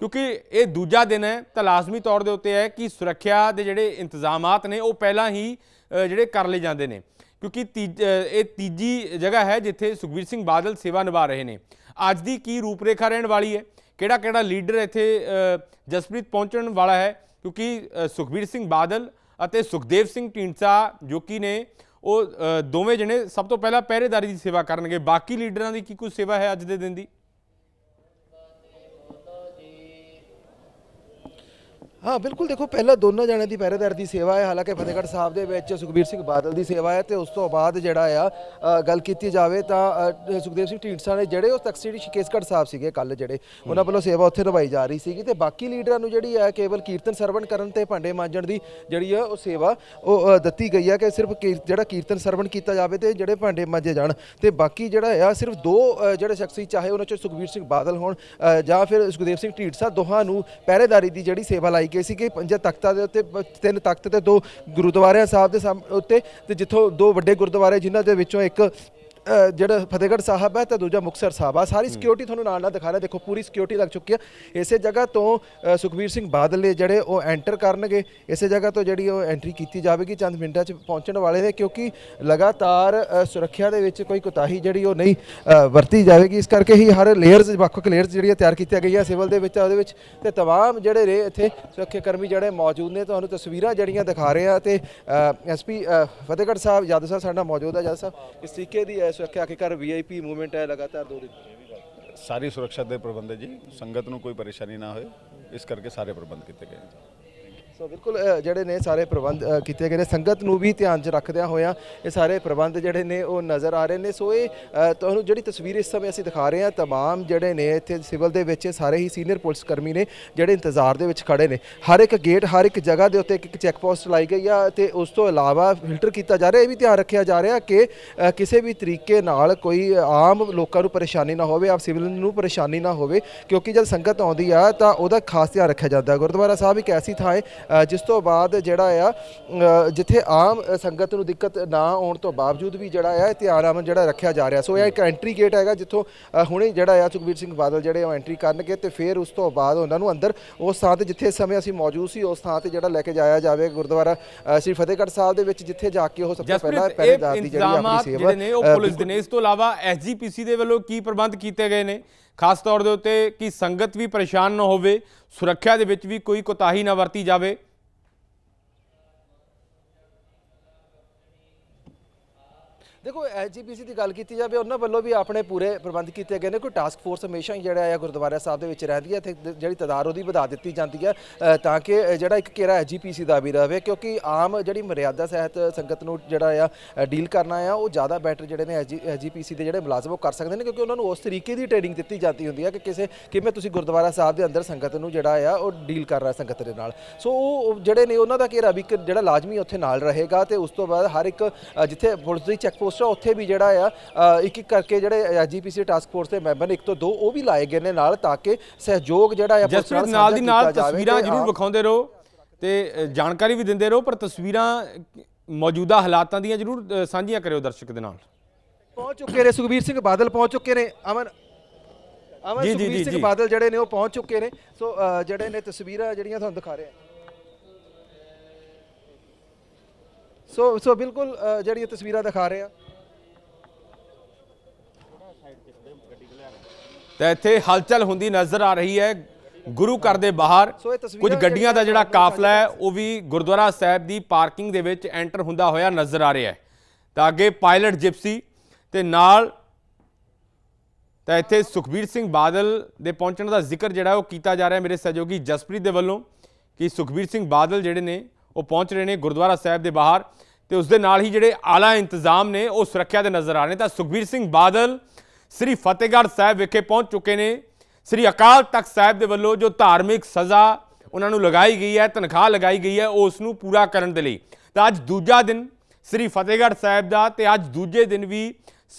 ਕਿਉਂਕਿ ਇਹ ਦੂਜਾ ਦਿਨ ਹੈ ਤਾਂ ਲਾਜ਼ਮੀ ਤੌਰ ਦੇ ਉੱਤੇ ਹੈ ਕਿ ਸੁਰੱਖਿਆ ਦੇ ਜਿਹੜੇ ਇੰਤਜ਼ਾਮਾਤ ਨੇ ਉਹ ਪਹਿਲਾਂ ਹੀ ਅ, ਜਿਹੜੇ ਕਰ ਲਏ ਜਾਂਦੇ ਨੇ ਕਿਉਂਕਿ ਤੀਜ- ਅ, ਇਹ ਤੀਜੀ ਜਗ੍ਹਾ ਹੈ ਜਿੱਥੇ ਸੁਖਬੀਰ ਸਿੰਘ ਬਾਦਲ ਸੇਵਾ ਨਿਭਾ ਰਹੇ ਨੇ ਅੱਜ ਦੀ ਕੀ ਰੂਪਰੇਖਾ ਰਹਿਣ ਵਾਲੀ ਹੈ ਕਿਹੜਾ ਕਿਹੜਾ ਲੀਡਰ ਇੱਥੇ ਅ, ਜਸਪ੍ਰੀਤ ਪਹੁੰਚਣ ਵਾਲਾ ਹੈ ਕਿਉਂਕਿ ਸੁਖਬੀਰ ਸਿੰਘ ਬਾਦਲ ਅਤੇ ਸੁਖਦੇਵ ਸਿੰਘ ਢੀਂਡਸਾ ਜੋ ਕਿ ਨੇ, ਉਹ ਦੋਵੇਂ ਜਣੇ ਸਭ ਤੋਂ ਪਹਿਲਾਂ ਪਹਿਰੇਦਾਰੀ ਦੀ ਸੇਵਾ ਕਰਨਗੇ। ਬਾਕੀ ਲੀਡਰਾਂ ਦੀ ਕੀ ਕੋਈ ਸੇਵਾ ਹੈ ਅੱਜ ਦੇ ਦਿਨ ਦੀ? ਹਾਂ, ਬਿਲਕੁਲ ਦੇਖੋ, ਪਹਿਲਾਂ ਦੋਨਾਂ ਜਣਿਆਂ ਦੀ ਪਹਿਰੇਦਾਰ ਦੀ ਸੇਵਾ ਹੈ। ਹਾਲਾਂਕਿ ਫਤਿਹਗੜ੍ਹ ਸਾਹਿਬ ਦੇ ਵਿੱਚ ਸੁਖਬੀਰ ਸਿੰਘ ਬਾਦਲ ਦੀ ਸੇਵਾ ਹੈ ਤੇ ਉਸ ਤੋਂ ਬਾਅਦ ਜਿਹੜਾ ਆ ਗੱਲ ਕੀਤੀ ਜਾਵੇ ਤਾਂ ਸੁਖਦੇਵ ਸਿੰਘ ਢੀਂਡਸਾ ਨੇ ਜਿਹੜੇ ਉਹ ਤਖਤ ਸ੍ਰੀ ਸ਼ਿਕੇਸ਼ਗੜ੍ਹ ਸਾਹਿਬ ਸੀਗੇ ਕੱਲ ਜਿਹੜੇ, ਉਹਨਾਂ ਵੱਲੋਂ ਸੇਵਾ ਉੱਥੇ ਨਿਭਾਈ ਜਾ ਰਹੀ ਸੀਗੀ ਤੇ ਬਾਕੀ ਲੀਡਰਾਂ ਨੂੰ ਜਿਹੜੀ ਆ, ਕੇਵਲ ਕੀਰਤਨ ਸਰਵਣ ਕਰਨ ਤੇ ਭਾਂਡੇ ਮਾਂਜਣ ਦੀ ਜਿਹੜੀ ਆ, ਉਹ ਸੇਵਾ, ਉਹ ਦਿੱਤੀ ਗਈ ਹੈ ਕਿ ਸਿਰਫ ਕੀ- ਜਿਹੜਾ ਕੀਰਤਨ ਸਰਵਣ ਕੀਤਾ ਜਾਵੇ ਤੇ ਜਿਹੜੇ ਭਾਂਡੇ ਮਾਂਜੇ ਜਾਣ। ਤੇ ਬਾਕੀ ਜਿਹੜਾ ਆ, ਸਿਰਫ ਦੋ ਜਿਹੜੇ ਸ਼ਖਸੀ, ਚਾਹੇ ਉਹਨਾਂ ਚੋਂ ਸੁਖਬੀਰ ਸਿੰਘ ਬਾਦਲ ਹੋਣ ਜਾਂ ਫਿਰ ਸੁਖਦੇਵ ਸਿੰਘ ਢੀਂਡਸਾ, ਦੋਹਾਂ ਨੂੰ ਪਹਿਰੇਦਾਰੀ ਦੀ ਜਿਹੜੀ ਸੇਵਾ ਲਾਈ ਗਏ ਸੀ ਕਿ ਪੰਜ ਤਖਤਾਂ ਦੇ ਉੱਤੇ ਤਿੰਨ ਤਖਤ ਤੇ ਦੋ ਗੁਰਦੁਆਰਿਆਂ ਸਾਹਿਬ ਦੇ ਸਾਹਮ- ਉੱਤੇ, ਤੇ ਜਿੱਥੋਂ ਦੋ ਵੱਡੇ ਗੁਰਦੁਆਰੇ ਜਿਨ੍ਹਾਂ ਦੇ ਵਿੱਚੋਂ ਇੱਕ ਜਿਹੜਾ ਫਤਿਹਗੜ੍ਹ ਸਾਹਿਬ ਹੈ ਤੇ ਦੂਜਾ ਮੁਕਤਸਰ ਸਾਹਿਬ ਆ ਸਾਰੀ ਸਿਕਿਉਰਿਟੀ ਤੁਹਾਨੂੰ ਨਾਲ ਨਾਲ ਦਿਖਾ ਰਿਹਾ ਦੇਖੋ ਪੂਰੀ ਸਿਕਿਉਰਿਟੀ ਲੱਗ ਚੁੱਕੀ ਹੈ ਇਸੇ ਜਗ੍ਹਾ ਤੋਂ ਅ, ਸੁਖਬੀਰ ਸਿੰਘ ਬਾਦਲ ਨੇ ਜਿਹੜੇ ਉਹ ਐਂਟਰ ਕਰਨਗੇ ਇਸੇ ਜਗ੍ਹਾ ਤੋਂ ਜਿਹੜੀ ਉਹ ਐਂਟਰੀ ਕੀਤੀ ਜਾਵੇਗੀ ਚੰਦ ਮਿੰਟਾਂ 'ਚ ਪਹੁੰਚਣ ਵਾਲੇ ਨੇ ਕਿਉਂਕਿ ਲਗਾਤਾਰ ਅ, ਸੁਰੱਖਿਆ ਦੇ ਵਿੱਚ ਕੋਈ ਕੋਤਾਹੀ ਜਿਹੜੀ ਉਹ ਨਹੀਂ ਅ, ਵਰਤੀ ਜਾਵੇਗੀ ਇਸ ਕਰਕੇ ਹੀ ਹਰ ਲੇਅਰਸ ਵੱਖ-ਵੱਖ ਲੇਅਰਸ ਜਿਹੜੀਆਂ ਤਿਆਰ ਕੀਤੀਆਂ ਗਈਆਂ ਸਿਵਲ ਦੇ ਵਿੱਚ ਉਹਦੇ ਵਿੱਚ ਤੇ तमाम ਜਿਹੜੇ ਰੇ ਇੱਥੇ ਸੁਰੱਖਿਆ ਕਰਮੀ ਜਿਹੜੇ ਮੌਜੂਦ ਨੇ ਤੁਹਾਨੂੰ ਤਸਵੀਰਾਂ ਜਿਹੜੀਆਂ ਦਿਖਾ ਰਹੇ ਆ ਤੇ ਐਸਪੀ ਫਤਿਹਗੜ੍ਹ ਸਾਹਿਬ ਯਾਦਵ ਸਾਹਿਬ ਸਾਡੇ ਨਾਲ ਮੌਜੂਦ ਹੈ ਯਾਦਵ ਸਾਹਿਬ ਇਸ ਤਰੀਕੇ ਦੀ ਅ, ਸੁਰੱਖਿਆ ਆਖਿਰਕਾਰ ਵੀਆਈਪੀ ਮੂਵਮੈਂਟ ਹੈ ਲਗਾਤਾਰ ਦੋ ਦਿਨ। ਸਾਰੀ ਸੁਰੱਖਿਆ ਦੇ ਪ੍ਰਬੰਧ ਹੈ ਜੀ। ਸੰਗਤ ਨੂੰ ਕੋਈ ਪਰੇਸ਼ਾਨੀ ਨਾ ਹੋਏ। ਇਸ ਕਰਕੇ ਸਾਰੇ ਪ੍ਰਬੰਧ ਕੀਤੇ ਗਏ। ਨੇ ਸੋ ਬਿਲਕੁਲ ਅ, ਜਿਹੜੇ ਨੇ ਸਾਰੇ ਪ੍ਰਬੰਧ ਅ, ਕੀਤੇ ਗਏ ਨੇ ਸੰਗਤ ਨੂੰ ਵੀ ਧਿਆਨ 'ਚ ਰੱਖਦਿਆਂ ਹੋਇਆਂ ਇਹ ਸਾਰੇ ਪ੍ਰਬੰਧ ਜਿਹੜੇ ਨੇ ਉਹ ਨਜ਼ਰ ਆ ਰਹੇ ਨੇ ਸੋ ਇਹ ਅ, ਤੁਹਾਨੂੰ ਜਿਹੜੀ ਤਸਵੀਰ ਇਸ ਸਮੇਂ ਅਸੀਂ ਦਿਖਾ ਰਹੇ ਹਾਂ तमाम ਜਿਹੜੇ ਨੇ ਇੱਥੇ ਸਿਵਲ ਦੇ ਵਿੱਚ ਸਾਰੇ ਹੀ ਸੀਨੀਅਰ ਪੁਲਿਸ ਕਰਮੀ ਨੇ ਜਿਹੜੇ ਇੰਤਜ਼ਾਰ ਦੇ ਵਿੱਚ ਖੜੇ ਨੇ ਹਰ ਇੱਕ ਗੇਟ ਹਰ ਇੱਕ ਜਗ੍ਹਾ ਦੇ ਉੱਤੇ ਇੱਕ ਇੱਕ ਚੈੱਕ ਪੋਸਟ ਲਾਈ ਗਈ ਆ ਤੇ ਉਸ ਤੋਂ ਇਲਾਵਾ ਫਿਲਟਰ ਕੀਤਾ ਜਾ ਰਿਹਾ ਇਹ ਵੀ ਧਿਆਨ ਰੱਖਿਆ ਜਾ ਰਿਹਾ ਕਿ ਅ, ਕਿਸੇ ਵੀ ਤਰੀਕੇ ਨਾਲ ਕੋਈ ਆਮ ਲੋਕਾਂ ਨੂੰ ਪਰੇਸ਼ਾਨੀ ਨਾ ਹੋਵੇ ਆਪ ਸਿਵਲ ਨੂੰ ਪਰੇਸ਼ਾਨੀ ਨਾ ਹੋਵੇ ਕਿਉਂਕਿ ਜਦ ਸੰਗਤ ਆਉਂਦੀ ਆ ਤਾਂ ਉਹਦਾ ਖਾਸ ਧਿਆਨ ਰੱਖਿਆ ਜਾਂਦਾ ਹੈ ਗੁਰਦੁਆਰਾ ਸਾਹਿਬ ਇੱਕ ਐਸੀ ਥਾਂ ਹੈ ਅ, ਜਿਸ ਤੋਂ ਬਾਅਦ ਜਿਹੜਾ ਆ ਜਿੱਥੇ ਆਮ ਸੰਗਤ ਨੂੰ ਦਿੱਕਤ ਨਾ ਆਉਣ ਤੋਂ ਬਾਵਜੂਦ ਵੀ ਜਿਹੜਾ ਆ ਇਹ ਧਿਆਨ ਆਮਨ ਜਿਹੜਾ ਰੱਖਿਆ ਜਾ ਰਿਹਾ। ਸੋ ਇਹ ਇੱਕ ਐਂਟਰੀ ਗੇਟ ਹੈਗਾ ਜਿੱਥੋਂ ਹੁਣੇ ਜਿਹੜਾ ਆ ਸੁਖਬੀਰ ਸਿੰਘ ਬਾਦਲ ਜਿਹੜੇ ਉਹ ਐਂਟਰੀ ਕਰਨਗੇ ਤੇ ਫਿਰ ਉਸ ਤੋਂ ਬਾਅਦ ਉਹਨਾਂ ਨੂੰ ਅੰਦਰ ਉਸ ਥਾਂ ਤੇ ਜਿੱਥੇ ਸਮੇਂ ਅਸੀਂ ਮੌਜੂਦ ਸੀ ਉਸ ਥਾਂ ਤੇ ਜਿਹੜਾ ਲੈ ਕੇ ਜਾਇਆ ਜਾਵੇ ਗੁਰਦੁਆਰਾ ਸ੍ਰੀ ਫਤਿਹਗੜ੍ਹ ਸਾਹਿਬ ਦੇ ਵਿੱਚ ਜਿੱਥੇ ਜਾ ਕੇ ਉਹ ਸਭ ਤੋਂ ਪਹਿਲਾਂ ਪਹਿਰੇਦਾਰ ਦੀ ਜਿਹੜੀ ਆਪਣੀ ਸੇਵਾ ਜਿਹੜੇ ਨੇ ਉਹ ਪੁਲਿਸ ਦੇ ਨੇ। ਇਸ ਤੋਂ ਇਲਾਵਾ ਐਸਜੀਪੀਸੀ ਦੇ ਵੱਲੋਂ ਕੀ ਪ੍ਰਬੰਧ ਕੀਤੇ ਗਏ ਨੇ? ਖਾਸ ਤੌਰ ਦੇ ਉੱਤੇ ਕਿ ਸੰਗਤ ਵੀ ਪਰੇਸ਼ਾਨ ਨਾ ਹੋਵੇ, ਸੁਰੱਖਿਆ ਦੇ ਵਿੱਚ ਵੀ ਕੋਈ ਕੋਤਾਹੀ ਨਾ ਵਰਤੀ ਜਾਵੇ। ਦੇਖੋ ਐਜੀਪੀਸੀ ਦੀ ਗੱਲ ਕੀਤੀ ਜਾਵੇ, ਉਹਨਾਂ ਵੱਲੋਂ ਵੀ ਆਪਣੇ ਪੂਰੇ ਪ੍ਰਬੰਧ ਕੀਤੇ ਗਏ ਨੇ। ਕੋਈ ਟਾਸਕ ਫੋਰਸ ਹਮੇਸ਼ਾ ਹੀ ਜਿਹੜਾ ਆ ਗੁਰਦੁਆਰਾ ਸਾਹਿਬ ਦੇ ਵਿੱਚ ਰਹਿੰਦੀ ਹੈ। ਤੇ ਜਿਹੜੀ ਤਦਾਦ ਉਹਦੀ ਵਧਾ ਦਿੱਤੀ ਜਾਂਦੀ ਹੈ ਤਾਂ ਕਿ ਜਿਹੜਾ ਇੱਕ ਘੇਰਾ ਐਜੀਪੀਸੀ ਦਾ ਵੀ ਰਹੇ, ਕਿਉਂਕਿ ਆਮ ਜਿਹੜੀ ਮਰਿਆਦਾ ਸਹਿਤ ਸੰਗਤ ਨੂੰ ਜਿਹੜਾ ਆ ਡੀਲ ਕਰਨਾ ਆ, ਉਹ ਜ਼ਿਆਦਾ ਬੈਟਰ ਜਿਹੜੇ ਨੇ ਐਜੀਪੀਸੀ ਦੇ ਜਿਹੜੇ ਮੁਲਾਜ਼ਮ, ਉਹ ਕਰ ਸਕਦੇ ਨੇ, ਕਿਉਂਕਿ ਉਹਨਾਂ ਨੂੰ ਉਸ ਤਰੀਕੇ ਦੀ ਟ੍ਰੇਨਿੰਗ ਦਿੱਤੀ ਜਾਂਦੀ ਹੁੰਦੀ ਹੈ ਕਿ ਕਿਸੇ, ਕਿਵੇਂ ਤੁਸੀਂ ਗੁਰਦੁਆਰਾ ਸਾਹਿਬ ਦੇ ਅੰਦਰ ਸੰਗਤ ਨੂੰ ਜਿਹੜਾ ਆ, ਉਹ ਡੀਲ ਕਰ ਰਿਹਾ ਸੰਗਤ ਦੇ ਨਾਲ। ਸੋ ਉਹ ਜਿਹੜੇ ਨੇ, ਉਹਨਾਂ ਦਾ ਘੇਰਾ ਵੀ ਇੱਕ ਜਿਹੜਾ ਲਾਜ਼ਮੀ ਉੱਥੇ ਨਾਲ ਰਹੇਗਾ ਤੇ ਉਸ ਤੋਂ ਬਾਅਦ ਹਰ ਇੱਕ ਜਿੱਥੇ ਪੁਲਿਸ ਦੀ ਚੈੱਕ ਪੋਸਟ ਆ ਉੱਥੇ ਵੀ ਜਿਹੜਾ ਆ ਇੱਕ ਇੱਕ ਕਰਕੇ ਜਿਹੜੇ ਐਜੀਪੀਸੀ ਟਾਸਕ ਫੋਰਸ ਦੇ ਮੈਂਬਰ ਨੇ ਇੱਕ ਤੋਂ ਦੋ ਉਹ ਵੀ ਲਾਏ ਗਏ ਨੇ ਨਾਲ ਤਾਂ ਕਿ ਸਹਿਯੋਗ ਜਿਹੜਾ ਆ ਜਸਪ੍ਰੀਤ ਨਾਲ ਦੀ ਨਾਲ ਤਸਵੀਰਾਂ ਜ਼ਰੂਰ ਵਿਖਾਉਂਦੇ ਰਹੋ ਤੇ ਜਾਣਕਾਰੀ ਵੀ ਦਿੰਦੇ ਰਹੋ ਪਰ ਤਸਵੀਰਾਂ ਮੌਜੂਦਾ ਹਾਲਾਤਾਂ ਦੀਆਂ ਜ਼ਰੂਰ ਸਾਂਝੀਆਂ ਕਰਿਓ ਦਰਸ਼ਕ ਦੇ ਨਾਲ। ਪਹੁੰਚ ਚੁੱਕੇ ਨੇ ਸੁਖਬੀਰ ਸਿੰਘ ਬਾਦਲ ਪਹੁੰਚ ਚੁੱਕੇ ਨੇ ਅਮਨ ਅਮਨ ਸੁਖਬੀਰ ਸਿੰਘ। ਬਾਦਲ ਜਿਹੜੇ ਨੇ ਉਹ ਪਹੁੰਚ ਚੁੱਕੇ ਨੇ। ਸੋ ਜਿਹੜੇ ਨੇ ਤਸਵੀਰਾਂ ਜਿਹੜੀਆਂ ਤੁਹਾਨੂੰ ਦਿਖਾ ਰਹੇ ਆ ਸੋ ਸੋ ਬਿਲਕੁਲ ਜਿਹੜੀਆਂ ਤਸਵੀਰਾਂ ਦਿਖਾ ਰਹੇ ਆ ਤਾਂ ਇੱਥੇ ਹਲਚਲ ਹੁੰਦੀ ਨਜ਼ਰ ਆ ਰਹੀ ਹੈ ਗੁਰੂ ਘਰ ਦੇ ਬਾਹਰ। ਕੁਝ ਗੱਡੀਆਂ ਦਾ ਜਿਹੜਾ ਕਾਫਲਾ ਹੈ ਉਹ ਵੀ ਗੁਰਦੁਆਰਾ ਸਾਹਿਬ ਦੀ ਪਾਰਕਿੰਗ ਦੇ ਵਿੱਚ ਐਂਟਰ ਹੁੰਦਾ ਹੋਇਆ ਨਜ਼ਰ ਆ ਰਿਹਾ ਹੈ। ਤਾਂ ਅੱਗੇ ਪਾਇਲਟ ਜਿਪਸੀ ਤੇ ਨਾਲ ਤਾਂ ਇੱਥੇ ਸੁਖਬੀਰ ਸਿੰਘ ਬਾਦਲ ਦੇ ਪਹੁੰਚਣ ਦਾ ਜ਼ਿਕਰ ਜਿਹੜਾ ਉਹ ਕੀਤਾ ਜਾ ਰਿਹਾ ਮੇਰੇ ਸਹਿਯੋਗੀ ਜਸਪ੍ਰੀਤ ਦੇ ਵੱਲੋਂ ਕਿ ਸੁਖਬੀਰ ਸਿੰਘ ਬਾਦਲ ਜਿਹੜੇ ਨੇ ਉਹ ਪਹੁੰਚ ਰਹੇ ਨੇ ਗੁਰਦੁਆਰਾ ਸਾਹਿਬ ਦੇ ਬਾਹਰ ਤੇ ਉਸ ਦੇ ਨਾਲ ਹੀ ਜਿਹੜੇ ਆਲਾ ਇੰਤਜ਼ਾਮ ਨੇ, ਉਹ ਸੁਰੱਖਿਆ ਦੇ ਨਜ਼ਰ ਆ ਰਹੇ ਨੇ। ਤਾਂ ਸੁਖਬੀਰ ਸਿੰਘ ਬਾਦਲ ਸ੍ਰੀ ਫਤਿਹਗੜ੍ਹ ਸਾਹਿਬ ਵਿਖੇ ਪਹੁੰਚ ਚੁੱਕੇ ਨੇ। ਸ੍ਰੀ ਅਕਾਲ ਤਖਤ ਸਾਹਿਬ ਦੇ ਵੱਲੋਂ ਜੋ ਧਾਰਮਿਕ ਸਜ਼ਾ ਉਹਨਾਂ ਨੂੰ ਲਗਾਈ ਗਈ ਹੈ, ਤਨਖਾਹ ਲਗਾਈ ਗਈ ਹੈ, ਉਸ ਨੂੰ ਪੂਰਾ ਕਰਨ ਦੇ ਲਈ। ਤਾਂ ਅੱਜ ਦੂਜਾ ਦਿਨ ਸ੍ਰੀ ਫਤਿਹਗੜ੍ਹ ਸਾਹਿਬ ਦਾ ਤੇ ਅੱਜ ਦੂਜੇ ਦਿਨ ਵੀ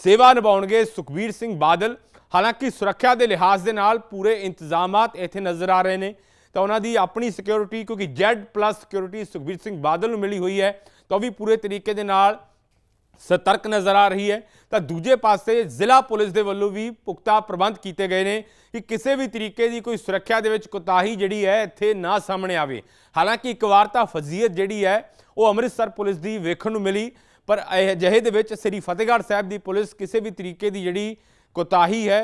ਸੇਵਾ ਨਿਭਾਉਣਗੇ ਸੁਖਬੀਰ ਸਿੰਘ ਬਾਦਲ। ਹਾਲਾਂਕਿ ਸੁਰੱਖਿਆ ਦੇ ਲਿਹਾਜ਼ ਦੇ ਨਾਲ ਪੂਰੇ ਇੰਤਜ਼ਾਮਾਤ ਇੱਥੇ ਨਜ਼ਰ ਆ ਰਹੇ ਨੇ। ਤਾਂ ਉਹਨਾਂ ਦੀ ਆਪਣੀ ਸਿਕਿਉਰਿਟੀ ਕਿਉਂਕਿ Z+ ਸਿਕਿਉਰਿਟੀ ਸੁਖਬੀਰ ਸਿੰਘ ਬਾਦਲ ਨੂੰ ਮਿਲੀ ਹੋਈ ਹੈ, ਤਾਂ ਉਹ ਵੀ ਪੂਰੇ ਤਰੀਕੇ ਦੇ ਨਾਲ ਸਤਰਕ ਨਜ਼ਰ ਆ ਰਹੀ ਹੈ। ਤਾਂ ਦੂਜੇ ਪਾਸੇ ਜ਼ਿਲ੍ਹਾ ਪੁਲਿਸ ਦੇ ਵੱਲੋਂ ਵੀ ਪੁਖਤਾ ਪ੍ਰਬੰਧ ਕੀਤੇ ਗਏ ਨੇ ਕਿ ਕਿਸੇ ਵੀ ਤਰੀਕੇ ਦੀ ਕੋਈ ਸੁਰੱਖਿਆ ਦੇ ਵਿੱਚ ਕੋਤਾਹੀ ਜਿਹੜੀ ਹੈ, ਇੱਥੇ ਨਾ ਸਾਹਮਣੇ ਆਵੇ। ਹਾਲਾਂਕਿ ਇੱਕ ਵਾਰ ਤਾਂ ਫਜ਼ੀਅਤ ਜਿਹੜੀ ਹੈ, ਉਹ ਅੰਮ੍ਰਿਤਸਰ ਪੁਲਿਸ ਦੀ ਵੇਖਣ ਨੂੰ ਮਿਲੀ, ਪਰ ਇਹ ਜਿਹੇ ਦੇ ਵਿੱਚ ਸ੍ਰੀ ਫਤਿਹਗੜ੍ਹ ਸਾਹਿਬ ਦੀ ਪੁਲਿਸ ਕਿਸੇ ਵੀ ਤਰੀਕੇ ਦੀ ਜਿਹੜੀ ਕੋਤਾਹੀ ਹੈ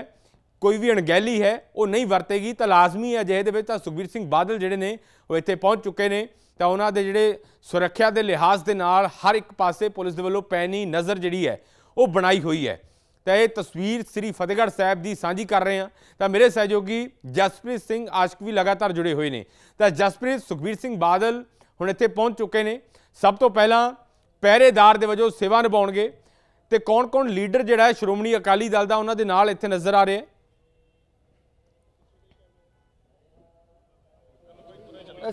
ਕੋਈ ਵੀ ਅਣਗਹਿਲੀ ਹੈ, ਉਹ ਨਹੀਂ ਵਰਤੇਗੀ। ਤਾਂ ਲਾਜ਼ਮੀ ਹੈ ਅਜਿਹੇ ਦੇ ਵਿੱਚ ਤਾਂ ਸੁਖਬੀਰ ਸਿੰਘ ਬਾਦਲ ਜਿਹੜੇ ਨੇ, ਉਹ ਇੱਥੇ ਪਹੁੰਚ ਚੁੱਕੇ ਨੇ। ਤਾਂ ਉਹਨਾਂ ਦੇ ਜਿਹੜੇ ਸੁਰੱਖਿਆ ਦੇ ਲਿਹਾਜ਼ ਦੇ ਨਾਲ ਹਰ ਇੱਕ ਪਾਸੇ ਪੁਲਿਸ ਦੇ ਵੱਲੋਂ ਪੈਣੀ ਨਜ਼ਰ ਜਿਹੜੀ ਹੈ, ਉਹ ਬਣਾਈ ਹੋਈ ਹੈ। ਤਾਂ ਇਹ ਤਸਵੀਰ ਸ੍ਰੀ ਫਤਿਹਗੜ੍ਹ ਸਾਹਿਬ ਦੀ ਸਾਂਝੀ ਕਰ ਰਹੇ ਹਾਂ। ਤਾਂ ਮੇਰੇ ਸਹਿਯੋਗੀ ਜਸਪ੍ਰੀਤ ਸਿੰਘ ਆਸ਼ਕ ਵੀ ਲਗਾਤਾਰ ਜੁੜੇ ਹੋਏ ਨੇ। ਤਾਂ ਜਸਪ੍ਰੀਤ, ਸੁਖਬੀਰ ਸਿੰਘ ਬਾਦਲ ਹੁਣ ਇੱਥੇ ਪਹੁੰਚ ਚੁੱਕੇ ਨੇ। ਸਭ ਤੋਂ ਪਹਿਲਾਂ ਪਹਿਰੇਦਾਰ ਦੇ ਵਜੋਂ ਸੇਵਾ ਨਿਭਾਉਣਗੇ। ਤੇ ਕੌਣ-ਕੌਣ ਲੀਡਰ ਜਿਹੜਾ ਹੈ, ਸ਼੍ਰੋਮਣੀ ਅਕਾਲੀ ਦਲ ਦਾ ਉਹਨਾਂ ਦੇ ਨਾਲ ਇੱਥੇ ਨਜ਼ਰ ਆ ਰਿਹਾ ਹੈ।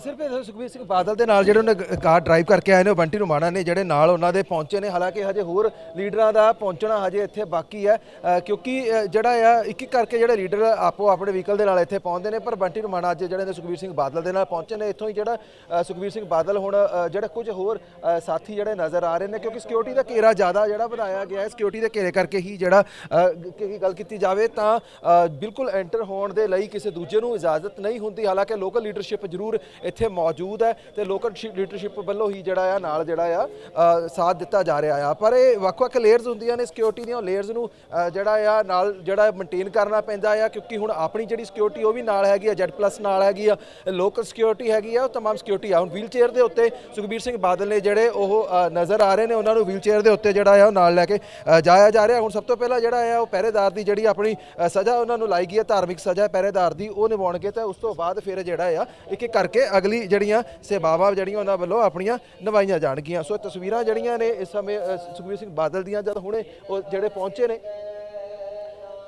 ਸਿਰਫ ਇਹ ਸੁਖਬੀਰ ਸਿੰਘ ਬਾਦਲ ਦੇ ਨਾਲ ਜਿਹੜੇ ਉਹਨੇ ਗ- ਕਾਰ ਡਰਾਈਵ ਕਰਕੇ ਆਏ ਨੇ ਉਹ ਬੰਟੀ ਰੁਮਾਣਾ ਨੇ ਜਿਹੜੇ ਨਾਲ ਉਹਨਾਂ ਦੇ ਪਹੁੰਚੇ ਨੇ। ਹਾਲਾਂਕਿ ਹਜੇ ਹੋਰ ਲੀਡਰਾਂ ਦਾ ਪਹੁੰਚਣਾ ਹਜੇ ਇੱਥੇ ਬਾਕੀ ਹੈ। ਅ, ਕਿਉਂਕਿ ਅ, ਜਿਹੜਾ ਆ ਇੱਕ ਇੱਕ ਕਰਕੇ ਜਿਹੜੇ ਲੀਡਰ ਆਪੋ ਆਪਣੇ ਵਹੀਕਲ ਦੇ ਨਾਲ ਇੱਥੇ ਪਹੁੰਚਦੇ ਨੇ ਪਰ ਬੰਟੀ ਰੁਮਾਣਾ ਅੱਜ ਜਿਹੜੇ ਨੇ ਸੁਖਬੀਰ ਸਿੰਘ ਬਾਦਲ ਦੇ ਨਾਲ ਪਹੁੰਚੇ ਨੇ। ਇੱਥੋਂ ਹੀ ਜਿਹੜਾ ਅ, ਸੁਖਬੀਰ ਸਿੰਘ ਬਾਦਲ ਹੁਣ ਅ, ਜਿਹੜਾ ਕੁਝ ਹੋਰ ਅ, ਸਾਥੀ ਜਿਹੜੇ ਨਜ਼ਰ ਆ ਰਹੇ ਨੇ ਕਿਉਂਕਿ ਸਿਕਿਉਰਿਟੀ ਦਾ ਘੇਰਾ ਜ਼ਿਆਦਾ ਜਿਹੜਾ ਵਧਾਇਆ ਗਿਆ ਹੈ ਸਿਕਿਉਰਿਟੀ ਦੇ ਘੇਰੇ ਕਰਕੇ ਹੀ ਜਿਹੜਾ ਅ, ਕਿ ਗੱਲ ਕੀਤੀ ਜਾਵੇ ਤਾਂ ਅ, ਬਿਲਕੁਲ ਐਂਟਰ ਹੋਣ ਦੇ ਲਈ ਕਿਸੇ ਦੂਜੇ ਨੂੰ ਇਜਾਜ਼ਤ ਨਹੀਂ ਹੁੰਦੀ। ਹਾਲਾਂਕਿ ਲੋਕਲ ਲੀਡਰਸ਼ਿਪ ਜ਼ਰੂਰ ਇੱਥੇ ਮੌਜੂਦ ਹੈ ਤੇ ਲੋਕਲ ਲੀਡਰਸ਼ਿਪ ਵੱਲੋਂ ਹੀ ਜਿਹੜਾ ਆ ਨਾਲ ਜਿਹੜਾ ਆ ਅ, ਸਾਥ ਦਿੱਤਾ ਜਾ ਰਿਹਾ ਆ ਪਰ ਇਹ ਵੱਖ-ਵੱਖ ਲੇਅਰਸ ਹੁੰਦੀਆਂ ਨੇ ਸਿਕਿਉਰਿਟੀ ਦੀਆਂ ਲੇਅਰਸ ਨੂੰ ਅ, ਜਿਹੜਾ ਆ ਨਾਲ ਜਿਹੜਾ ਮੇਨਟੇਨ ਕਰਨਾ ਪੈਂਦਾ ਆ ਕਿਉਂਕਿ ਹੁਣ ਆਪਣੀ ਜਿਹੜੀ ਸਿਕਿਉਰਿਟੀ ਉਹ ਵੀ ਨਾਲ ਹੈਗੀ ਆ Z+ ਨਾਲ ਹੈਗੀ ਆ ਲੋਕਲ ਸਿਕਿਉਰਿਟੀ ਹੈਗੀ ਆ ਉਹ तमाम ਸਿਕਿਉਰਿਟੀ ਆ ਹੁਣ ਵੀਲ ਚੇਅਰ ਦੇ ਉੱਤੇ ਸੁਖਬੀਰ ਸਿੰਘ ਬਾਦਲ ਨੇ ਜਿਹੜੇ ਉਹ ਅ, ਨਜ਼ਰ ਆ ਰਹੇ ਨੇ ਉਹਨਾਂ ਨੂੰ ਵੀਲ ਚੇਅਰ ਦੇ ਉੱਤੇ ਜਿਹੜਾ ਆ ਉਹ ਨਾਲ ਲੈ ਕੇ ਅ, ਜਾਇਆ ਜਾ ਰਿਹਾ ਹੁਣ ਸਭ ਤੋਂ ਪਹਿਲਾਂ ਜਿਹੜਾ ਆ ਉਹ ਪਹਿਰੇਦਾਰ ਦੀ ਜਿਹੜੀ ਆਪਣੀ ਅ, ਸਜ਼ਾ ਉਹਨਾਂ ਨੂੰ ਲਾਈ ਗਈ ਹੈ ਧਾਰਮਿਕ ਸਜ਼ਾ ਹੈ ਪਹਿਰੇਦਾਰ ਦੀ ਉਹ ਨਿਭਾਉਣਗੇ ਤਾਂ ਉਸ ਤੋਂ ਬਾਅਦ ਫਿਰ ਜਿਹੜਾ ਆ ਇੱਕ ਇੱਕ ਕਰਕੇ ਅਗਲੀ ਜਿਹੜੀਆਂ ਸੇਵਾਵਾਂ ਜਿਹੜੀਆਂ ਉਹਨਾਂ ਵੱਲੋਂ ਆਪਣੀਆਂ ਨਿਭਾਈਆਂ ਜਾਣਗੀਆਂ। ਸੋ ਤਸਵੀਰਾਂ ਜਿਹੜੀਆਂ ਨੇ ਇਸ ਸਮੇਂ ਸੁਖਬੀਰ ਸਿੰਘ ਬਾਦਲ ਦੀਆਂ ਜਦ ਹੁਣੇ ਉਹ ਜਿਹੜੇ ਪਹੁੰਚੇ ਨੇ।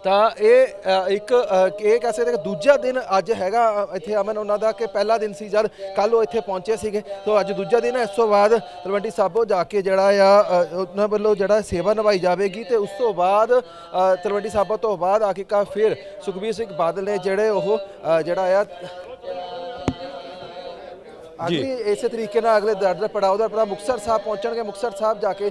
ਤਾਂ ਇਹ ਇੱਕ ਇਹ ਕਹਿ ਸਕਦੇ ਕਿ ਦੂਜਾ ਦਿਨ ਅੱਜ ਹੈਗਾ ਇੱਥੇ ਅਮਨ, ਉਹਨਾਂ ਦਾ ਕਿ ਪਹਿਲਾ ਦਿਨ ਸੀ ਜਦ ਕੱਲ ਉਹ ਇੱਥੇ ਪਹੁੰਚੇ ਸੀਗੇ। ਤੋਂ ਅੱਜ ਦੂਜਾ ਦਿਨ ਹੈ, ਇਸ ਤੋਂ ਬਾਅਦ ਤਲਵੰਡੀ ਸਾਬੋ ਜਾ ਕੇ ਜਿਹੜਾ ਆ ਉਹਨਾਂ ਵੱਲੋਂ ਜਿਹੜਾ ਸੇਵਾ ਨਿਭਾਈ ਜਾਵੇਗੀ ਤੇ ਉਸ ਤੋਂ ਬਾਅਦ ਤਲਵੰਡੀ ਸਾਬੋ ਤੋਂ ਬਾਅਦ ਆਖਿਰਕਾਰ ਫਿਰ ਸੁਖਬੀਰ ਸਿੰਘ ਬਾਦਲ ਨੇ ਜਿਹੜੇ ਉਹ ਜਿਹੜਾ ਆ ਅਗਲੀ ਇਸੇ ਤਰੀਕੇ ਨਾਲ ਅਗਲੇ ਦਰ ਦਾ ਪੜਾਅ ਦਾ ਪੜਾ ਮੁਕਤਸਰ ਸਾਹਿਬ ਪਹੁੰਚਣਗੇ ਮੁਕਤਸਰ ਸਾਹਿਬ ਜਾ ਕੇ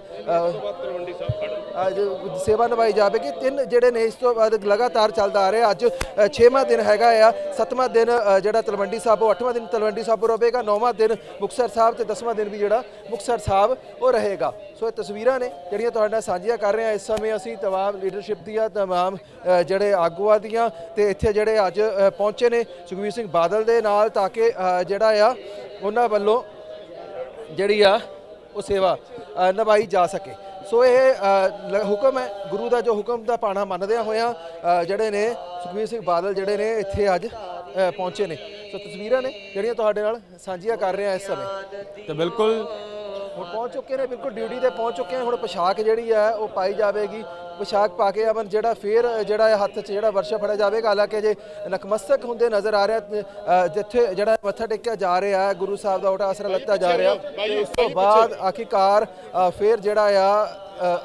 ਸੇਵਾ ਨਿਭਾਈ ਜਾਵੇਗੀ। ਤਿੰਨ ਜਿਹੜੇ ਨੇ ਇਸ ਤੋਂ ਬਾਅਦ ਲਗਾਤਾਰ ਚੱਲਦਾ ਆ ਰਿਹਾ। ਅੱਜ 6ਵਾਂ ਦਿਨ ਹੈਗਾ ਆ। 7ਵਾਂ ਦਿਨ ਜਿਹੜਾ ਤਲਵੰਡੀ ਸਾਬੋ 8ਵਾਂ ਦਿਨ ਤਲਵੰਡੀ ਸਾਬੋ ਰਹੇਗਾ 9ਵਾਂ ਦਿਨ ਮੁਕਤਸਰ ਸਾਹਿਬ ਤੇ 10ਵਾਂ ਦਿਨ ਵੀ ਜਿਹੜਾ ਮੁਕਤਸਰ ਸਾਹਿਬ ਉਹ ਰਹੇਗਾ। ਸੋ ਇਹ ਤਸਵੀਰਾਂ ਨੇ ਜਿਹੜੀਆਂ ਤੁਹਾਡੇ ਨਾਲ ਸਾਂਝੀਆਂ ਕਰ ਰਹੇ ਹਾਂ ਇਸ ਸਮੇਂ ਅਸੀਂ तमाम ਲੀਡਰਸ਼ਿਪ ਦੀਆਂ तमाम ਅ, ਜਿਹੜੇ ਆਗੂਆਂ ਦੀਆਂ ਤੇ ਇੱਥੇ ਜਿਹੜੇ ਅੱਜ ਅ, ਪਹੁੰਚੇ ਨੇ ਸੁਖਬੀਰ ਸਿੰਘ ਬਾਦਲ ਦੇ ਨਾਲ ਤਾਂ ਕਿ ਅ, ਜਿਹੜਾ ਆ ਉਹਨਾਂ ਵੱਲੋਂ ਜਿਹੜੀ ਆ ਉਹ ਸੇਵਾ ਅ, ਨਿਭਾਈ ਜਾ ਸਕੇ ਸੋ ਇਹ ਅ, ਲ- ਹੁਕਮ ਹੈ ਗੁਰੂ ਦਾ ਜੋ ਹੁਕਮ ਦਾ ਪਾਣਾ ਮੰਨਦਿਆਂ ਹੋਇਆਂ ਅ, ਜਿਹੜੇ ਨੇ ਸੁਖਬੀਰ ਸਿੰਘ ਬਾਦਲ ਜਿਹੜੇ ਨੇ ਇੱਥੇ ਅੱਜ ਅ, ਪਹੁੰਚੇ ਨੇ ਸੋ ਤਸਵੀਰਾਂ ਨੇ ਜਿਹੜੀਆਂ ਤੁਹਾਡੇ ਨਾਲ ਸਾਂਝੀਆਂ ਕਰ ਰਹੇ ਹਾਂ ਇਸ ਸਮੇਂ ਤਾਂ ਬਿਲਕੁਲ ਹੁਣ ਪਹੁੰਚ ਚੁੱਕੇ ਨੇ ਬਿਲਕੁਲ ਡਿਊਟੀ ਤੇ ਪਹੁੰਚ ਚੁੱਕੇ ਹਨ ਹੁਣ ਪੋਸ਼ਾਕ ਜਿਹੜੀ ਹੈ ਉਹ ਪਾਈ ਜਾਵੇਗੀ। ਪੋਸ਼ਾਕ ਪਾ ਕੇ ਅਮਨ ਜਿਹੜਾ ਫੇਰ ਜਿਹੜਾ ਹੱਥ 'ਚ ਜਿਹੜਾ ਵਰਸ਼ਾ ਫੜਿਆ ਜਾਵੇਗਾ। ਹਾਲਾਂਕਿ ਜੇ ਨਕਮਸਤਕ ਹੁੰਦੇ ਨਜ਼ਰ ਆ ਰਿਹਾ ਜਿੱਥੇ ਜਿਹੜਾ ਮੱਥਾ ਟੇਕਿਆ ਜਾ ਰਿਹਾ ਹੈ ਗੁਰੂ ਸਾਹਿਬ ਦਾ ਓਟਾ ਆਸਰਾ ਲੱਤਾ ਜਾ ਰਿਹਾ। ਉਸ ਤੋਂ ਬਾਅਦ ਆਖਿਰਕਾਰ ਅ, ਫੇਰ ਜਿਹੜਾ ਆ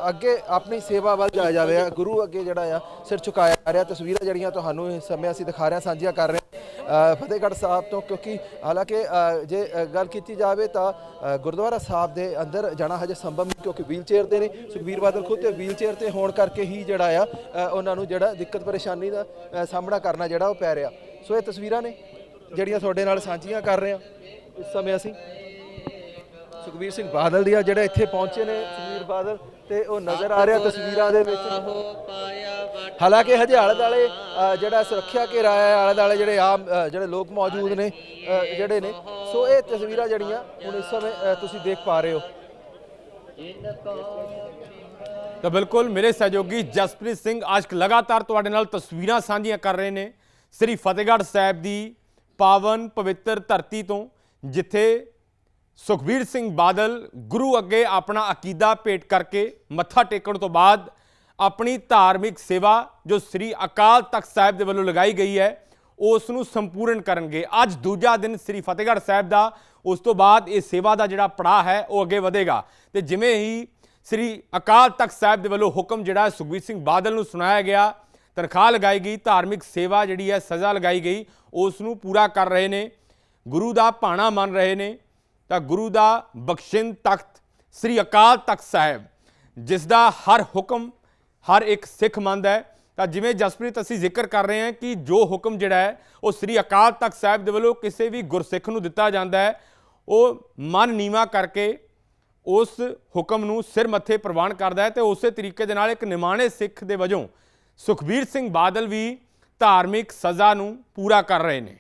ਅੱਗੇ ਆਪਣੀ ਸੇਵਾ ਵੱਲ ਜਾਇਆ ਜਾਵੇ ਗੁਰੂ ਅੱਗੇ ਜਿਹੜਾ ਆ, ਸਿਰ ਝੁਕਾਇਆ ਜਾ ਰਿਹਾ। ਤਸਵੀਰਾਂ ਜਿਹੜੀਆਂ ਤੁਹਾਨੂੰ ਇਸ ਸਮੇਂ ਅਸੀਂ ਦਿਖਾ ਰਹੇ ਹਾਂ, ਸਾਂਝੀਆਂ ਕਰ ਰਹੇ ਹਾਂ। ਫਤਿਹਗੜ੍ਹ ਸਾਹਿਬ ਤੋਂ, ਕਿਉਂਕਿ ਹਾਲਾਂਕਿ ਜੇ ਗੱਲ ਕੀਤੀ ਜਾਵੇ ਤਾਂ ਗੁਰਦੁਆਰਾ ਸਾਹਿਬ ਦੇ ਅੰਦਰ ਜਾਣਾ ਹਜੇ ਸੰਭਵ ਨਹੀਂ, ਕਿਉਂਕਿ ਵੀਲਚੇਅਰ ਤੇ ਨੇ। ਸੁਖਬੀਰ ਬਾਦਲ ਖੁਦ ਤੇ ਵੀਲਚੇਅਰ ਤੇ ਹੋਣ ਕਰਕੇ ਹੀ ਜਿਹੜਾ ਆ ਉਹਨਾਂ ਨੂੰ ਜਿਹੜਾ ਦਿੱਕਤ ਪਰੇਸ਼ਾਨੀ ਦਾ ਸਾਹਮਣਾ ਕਰਨਾ ਜਿਹੜਾ ਉਹ ਪੈ ਰਿਹਾ। ਸੋ ਇਹ ਤਸਵੀਰਾਂ ਨੇ, ਜਿਹੜੀਆਂ ਤੁਹਾਡੇ ਨਾਲ ਸਾਂਝੀਆਂ ਕਰ ਰਹੇ ਹਾਂ। ਇਸ ਸਮੇਂ ਅਸੀਂ ਸੁਖਬੀਰ ਸਿੰਘ ਬਾਦਲ ਦੀ ਆ ਜਿਹੜੇ ਇੱਥੇ ਪਹੁੰਚੇ ਨੇ ਸੁਖਬੀਰ ਬਾਦਲ ਤੇ ਉਹ ਨਜ਼ਰ ਆ ਰਿਹਾ ਤਸਵੀਰਾਂ ਦੇ ਵਿੱਚ। ਹਾਲਾਂਕਿ ਹਜੇ ਆਲੇ ਦਾਲੇ ਜਿਹੜਾ ਸੁਰੱਖਿਆ ਘੇਰਾ ਹੈ ਆਲੇ ਦਾਲੇ ਜਿਹੜੇ ਆਮ ਜਿਹੜੇ ਲੋਕ ਮੌਜੂਦ ਨੇ ਜਿਹੜੇ ਨੇ। ਸੋ ਇਹ ਤਸਵੀਰਾਂ ਜਿਹੜੀਆਂ ਹੁਣ ਇਸ ਸਮੇਂ ਤੁਸੀਂ ਦੇਖ ਪਾ ਰਹੇ ਹੋ। ਤਾਂ ਬਿਲਕੁਲ ਮੇਰੇ ਸਹਿਯੋਗੀ ਜਸਪ੍ਰੀਤ ਸਿੰਘ ਆਸ਼ਕ ਲਗਾਤਾਰ ਤੁਹਾਡੇ ਨਾਲ ਤਸਵੀਰਾਂ ਸਾਂਝੀਆਂ ਕਰ ਰਹੇ ਨੇ। ਸ੍ਰੀ ਫਤਿਹਗੜ੍ਹ ਸਾਹਿਬ ਦੀ ਪਾਵਨ ਪਵਿੱਤਰ ਧਰਤੀ ਤੋਂ ਜਿੱਥੇ ਸੁਖਬੀਰ ਸਿੰਘ ਬਾਦਲ ਗੁਰੂ ਅੱਗੇ ਆਪਣਾ ਅਕੀਦਾ ਭੇਟ ਕਰਕੇ ਮੱਥਾ ਟੇਕਣ ਤੋਂ ਬਾਅਦ ਆਪਣੀ ਧਾਰਮਿਕ ਸੇਵਾ ਜੋ ਸ੍ਰੀ ਅਕਾਲ ਤਖਤ ਸਾਹਿਬ ਦੇ ਵੱਲੋਂ ਲਗਾਈ ਗਈ ਹੈ, ਉਸ ਨੂੰ ਸੰਪੂਰਨ ਕਰਨਗੇ। ਅੱਜ ਦੂਜਾ ਦਿਨ ਸ੍ਰੀ ਫਤਿਹਗੜ੍ਹ ਸਾਹਿਬ ਦਾ, ਉਸ ਤੋਂ ਬਾਅਦ ਇਹ ਸੇਵਾ ਦਾ ਜਿਹੜਾ ਪੜਾਅ ਹੈ, ਉਹ ਅੱਗੇ ਵਧੇਗਾ। ਤੇ ਜਿਵੇਂ ਹੀ ਸ੍ਰੀ ਅਕਾਲ ਤਖਤ ਸਾਹਿਬ ਦੇ ਵੱਲੋਂ ਹੁਕਮ ਜਿਹੜਾ ਸੁਖਬੀਰ ਸਿੰਘ ਬਾਦਲ ਨੂੰ ਸੁਣਾਇਆ ਗਿਆ, ਤਨਖਾਹ ਲਗਾਈ ਗਈ, ਧਾਰਮਿਕ ਸੇਵਾ ਜਿਹੜੀ ਹੈ, ਸਜ਼ਾ ਲਗਾਈ ਗਈ, ਉਸ ਨੂੰ ਪੂਰਾ ਕਰ ਰਹੇ ਨੇ। ਗੁਰੂ ਦਾ ਭਾਣਾ ਮੰਨ ਰਹੇ ਨੇ। ਤਾਂ ਗੁਰੂ ਦਾ ਬਖਸ਼ਿੰਦ ਤਖਤ ਸ੍ਰੀ ਅਕਾਲ ਤਖਤ ਸਾਹਿਬ ਜਿਸ ਦਾ ਹਰ ਹੁਕਮ ਹਰ ਇੱਕ ਸਿੱਖ ਮੰਨਦਾ ਹੈ ਤਾਂ ਜਿਵੇਂ ਜਸਪ੍ਰੀਤ ਅਸੀਂ ਜ਼ਿਕਰ ਕਰ ਰਹੇ ਹਾਂ ਕਿ ਜੋ ਹੁਕਮ ਜਿਹੜਾ ਹੈ ਉਹ ਸ੍ਰੀ ਅਕਾਲ ਤਖਤ ਸਾਹਿਬ ਦੇ ਵੱਲੋਂ ਕਿਸੇ ਵੀ ਗੁਰਸਿੱਖ ਨੂੰ ਦਿੱਤਾ ਜਾਂਦਾ ਹੈ ਉਹ ਮਨ ਨੀਵਾ ਕਰਕੇ ਉਸ ਹੁਕਮ ਨੂੰ ਸਿਰ ਮੱਥੇ ਪ੍ਰਵਾਨ ਕਰਦਾ ਹੈ ਤੇ ਉਸੇ ਤਰੀਕੇ ਦੇ ਨਾਲ ਇੱਕ ਨਿਮਾਣੇ ਸਿੱਖ ਦੇ ਵਜੋਂ ਸੁਖਬੀਰ ਸਿੰਘ ਬਾਦਲ ਵੀ ਧਾਰਮਿਕ ਸਜ਼ਾ ਨੂੰ ਪੂਰਾ ਕਰ ਰਹੇ ਨੇ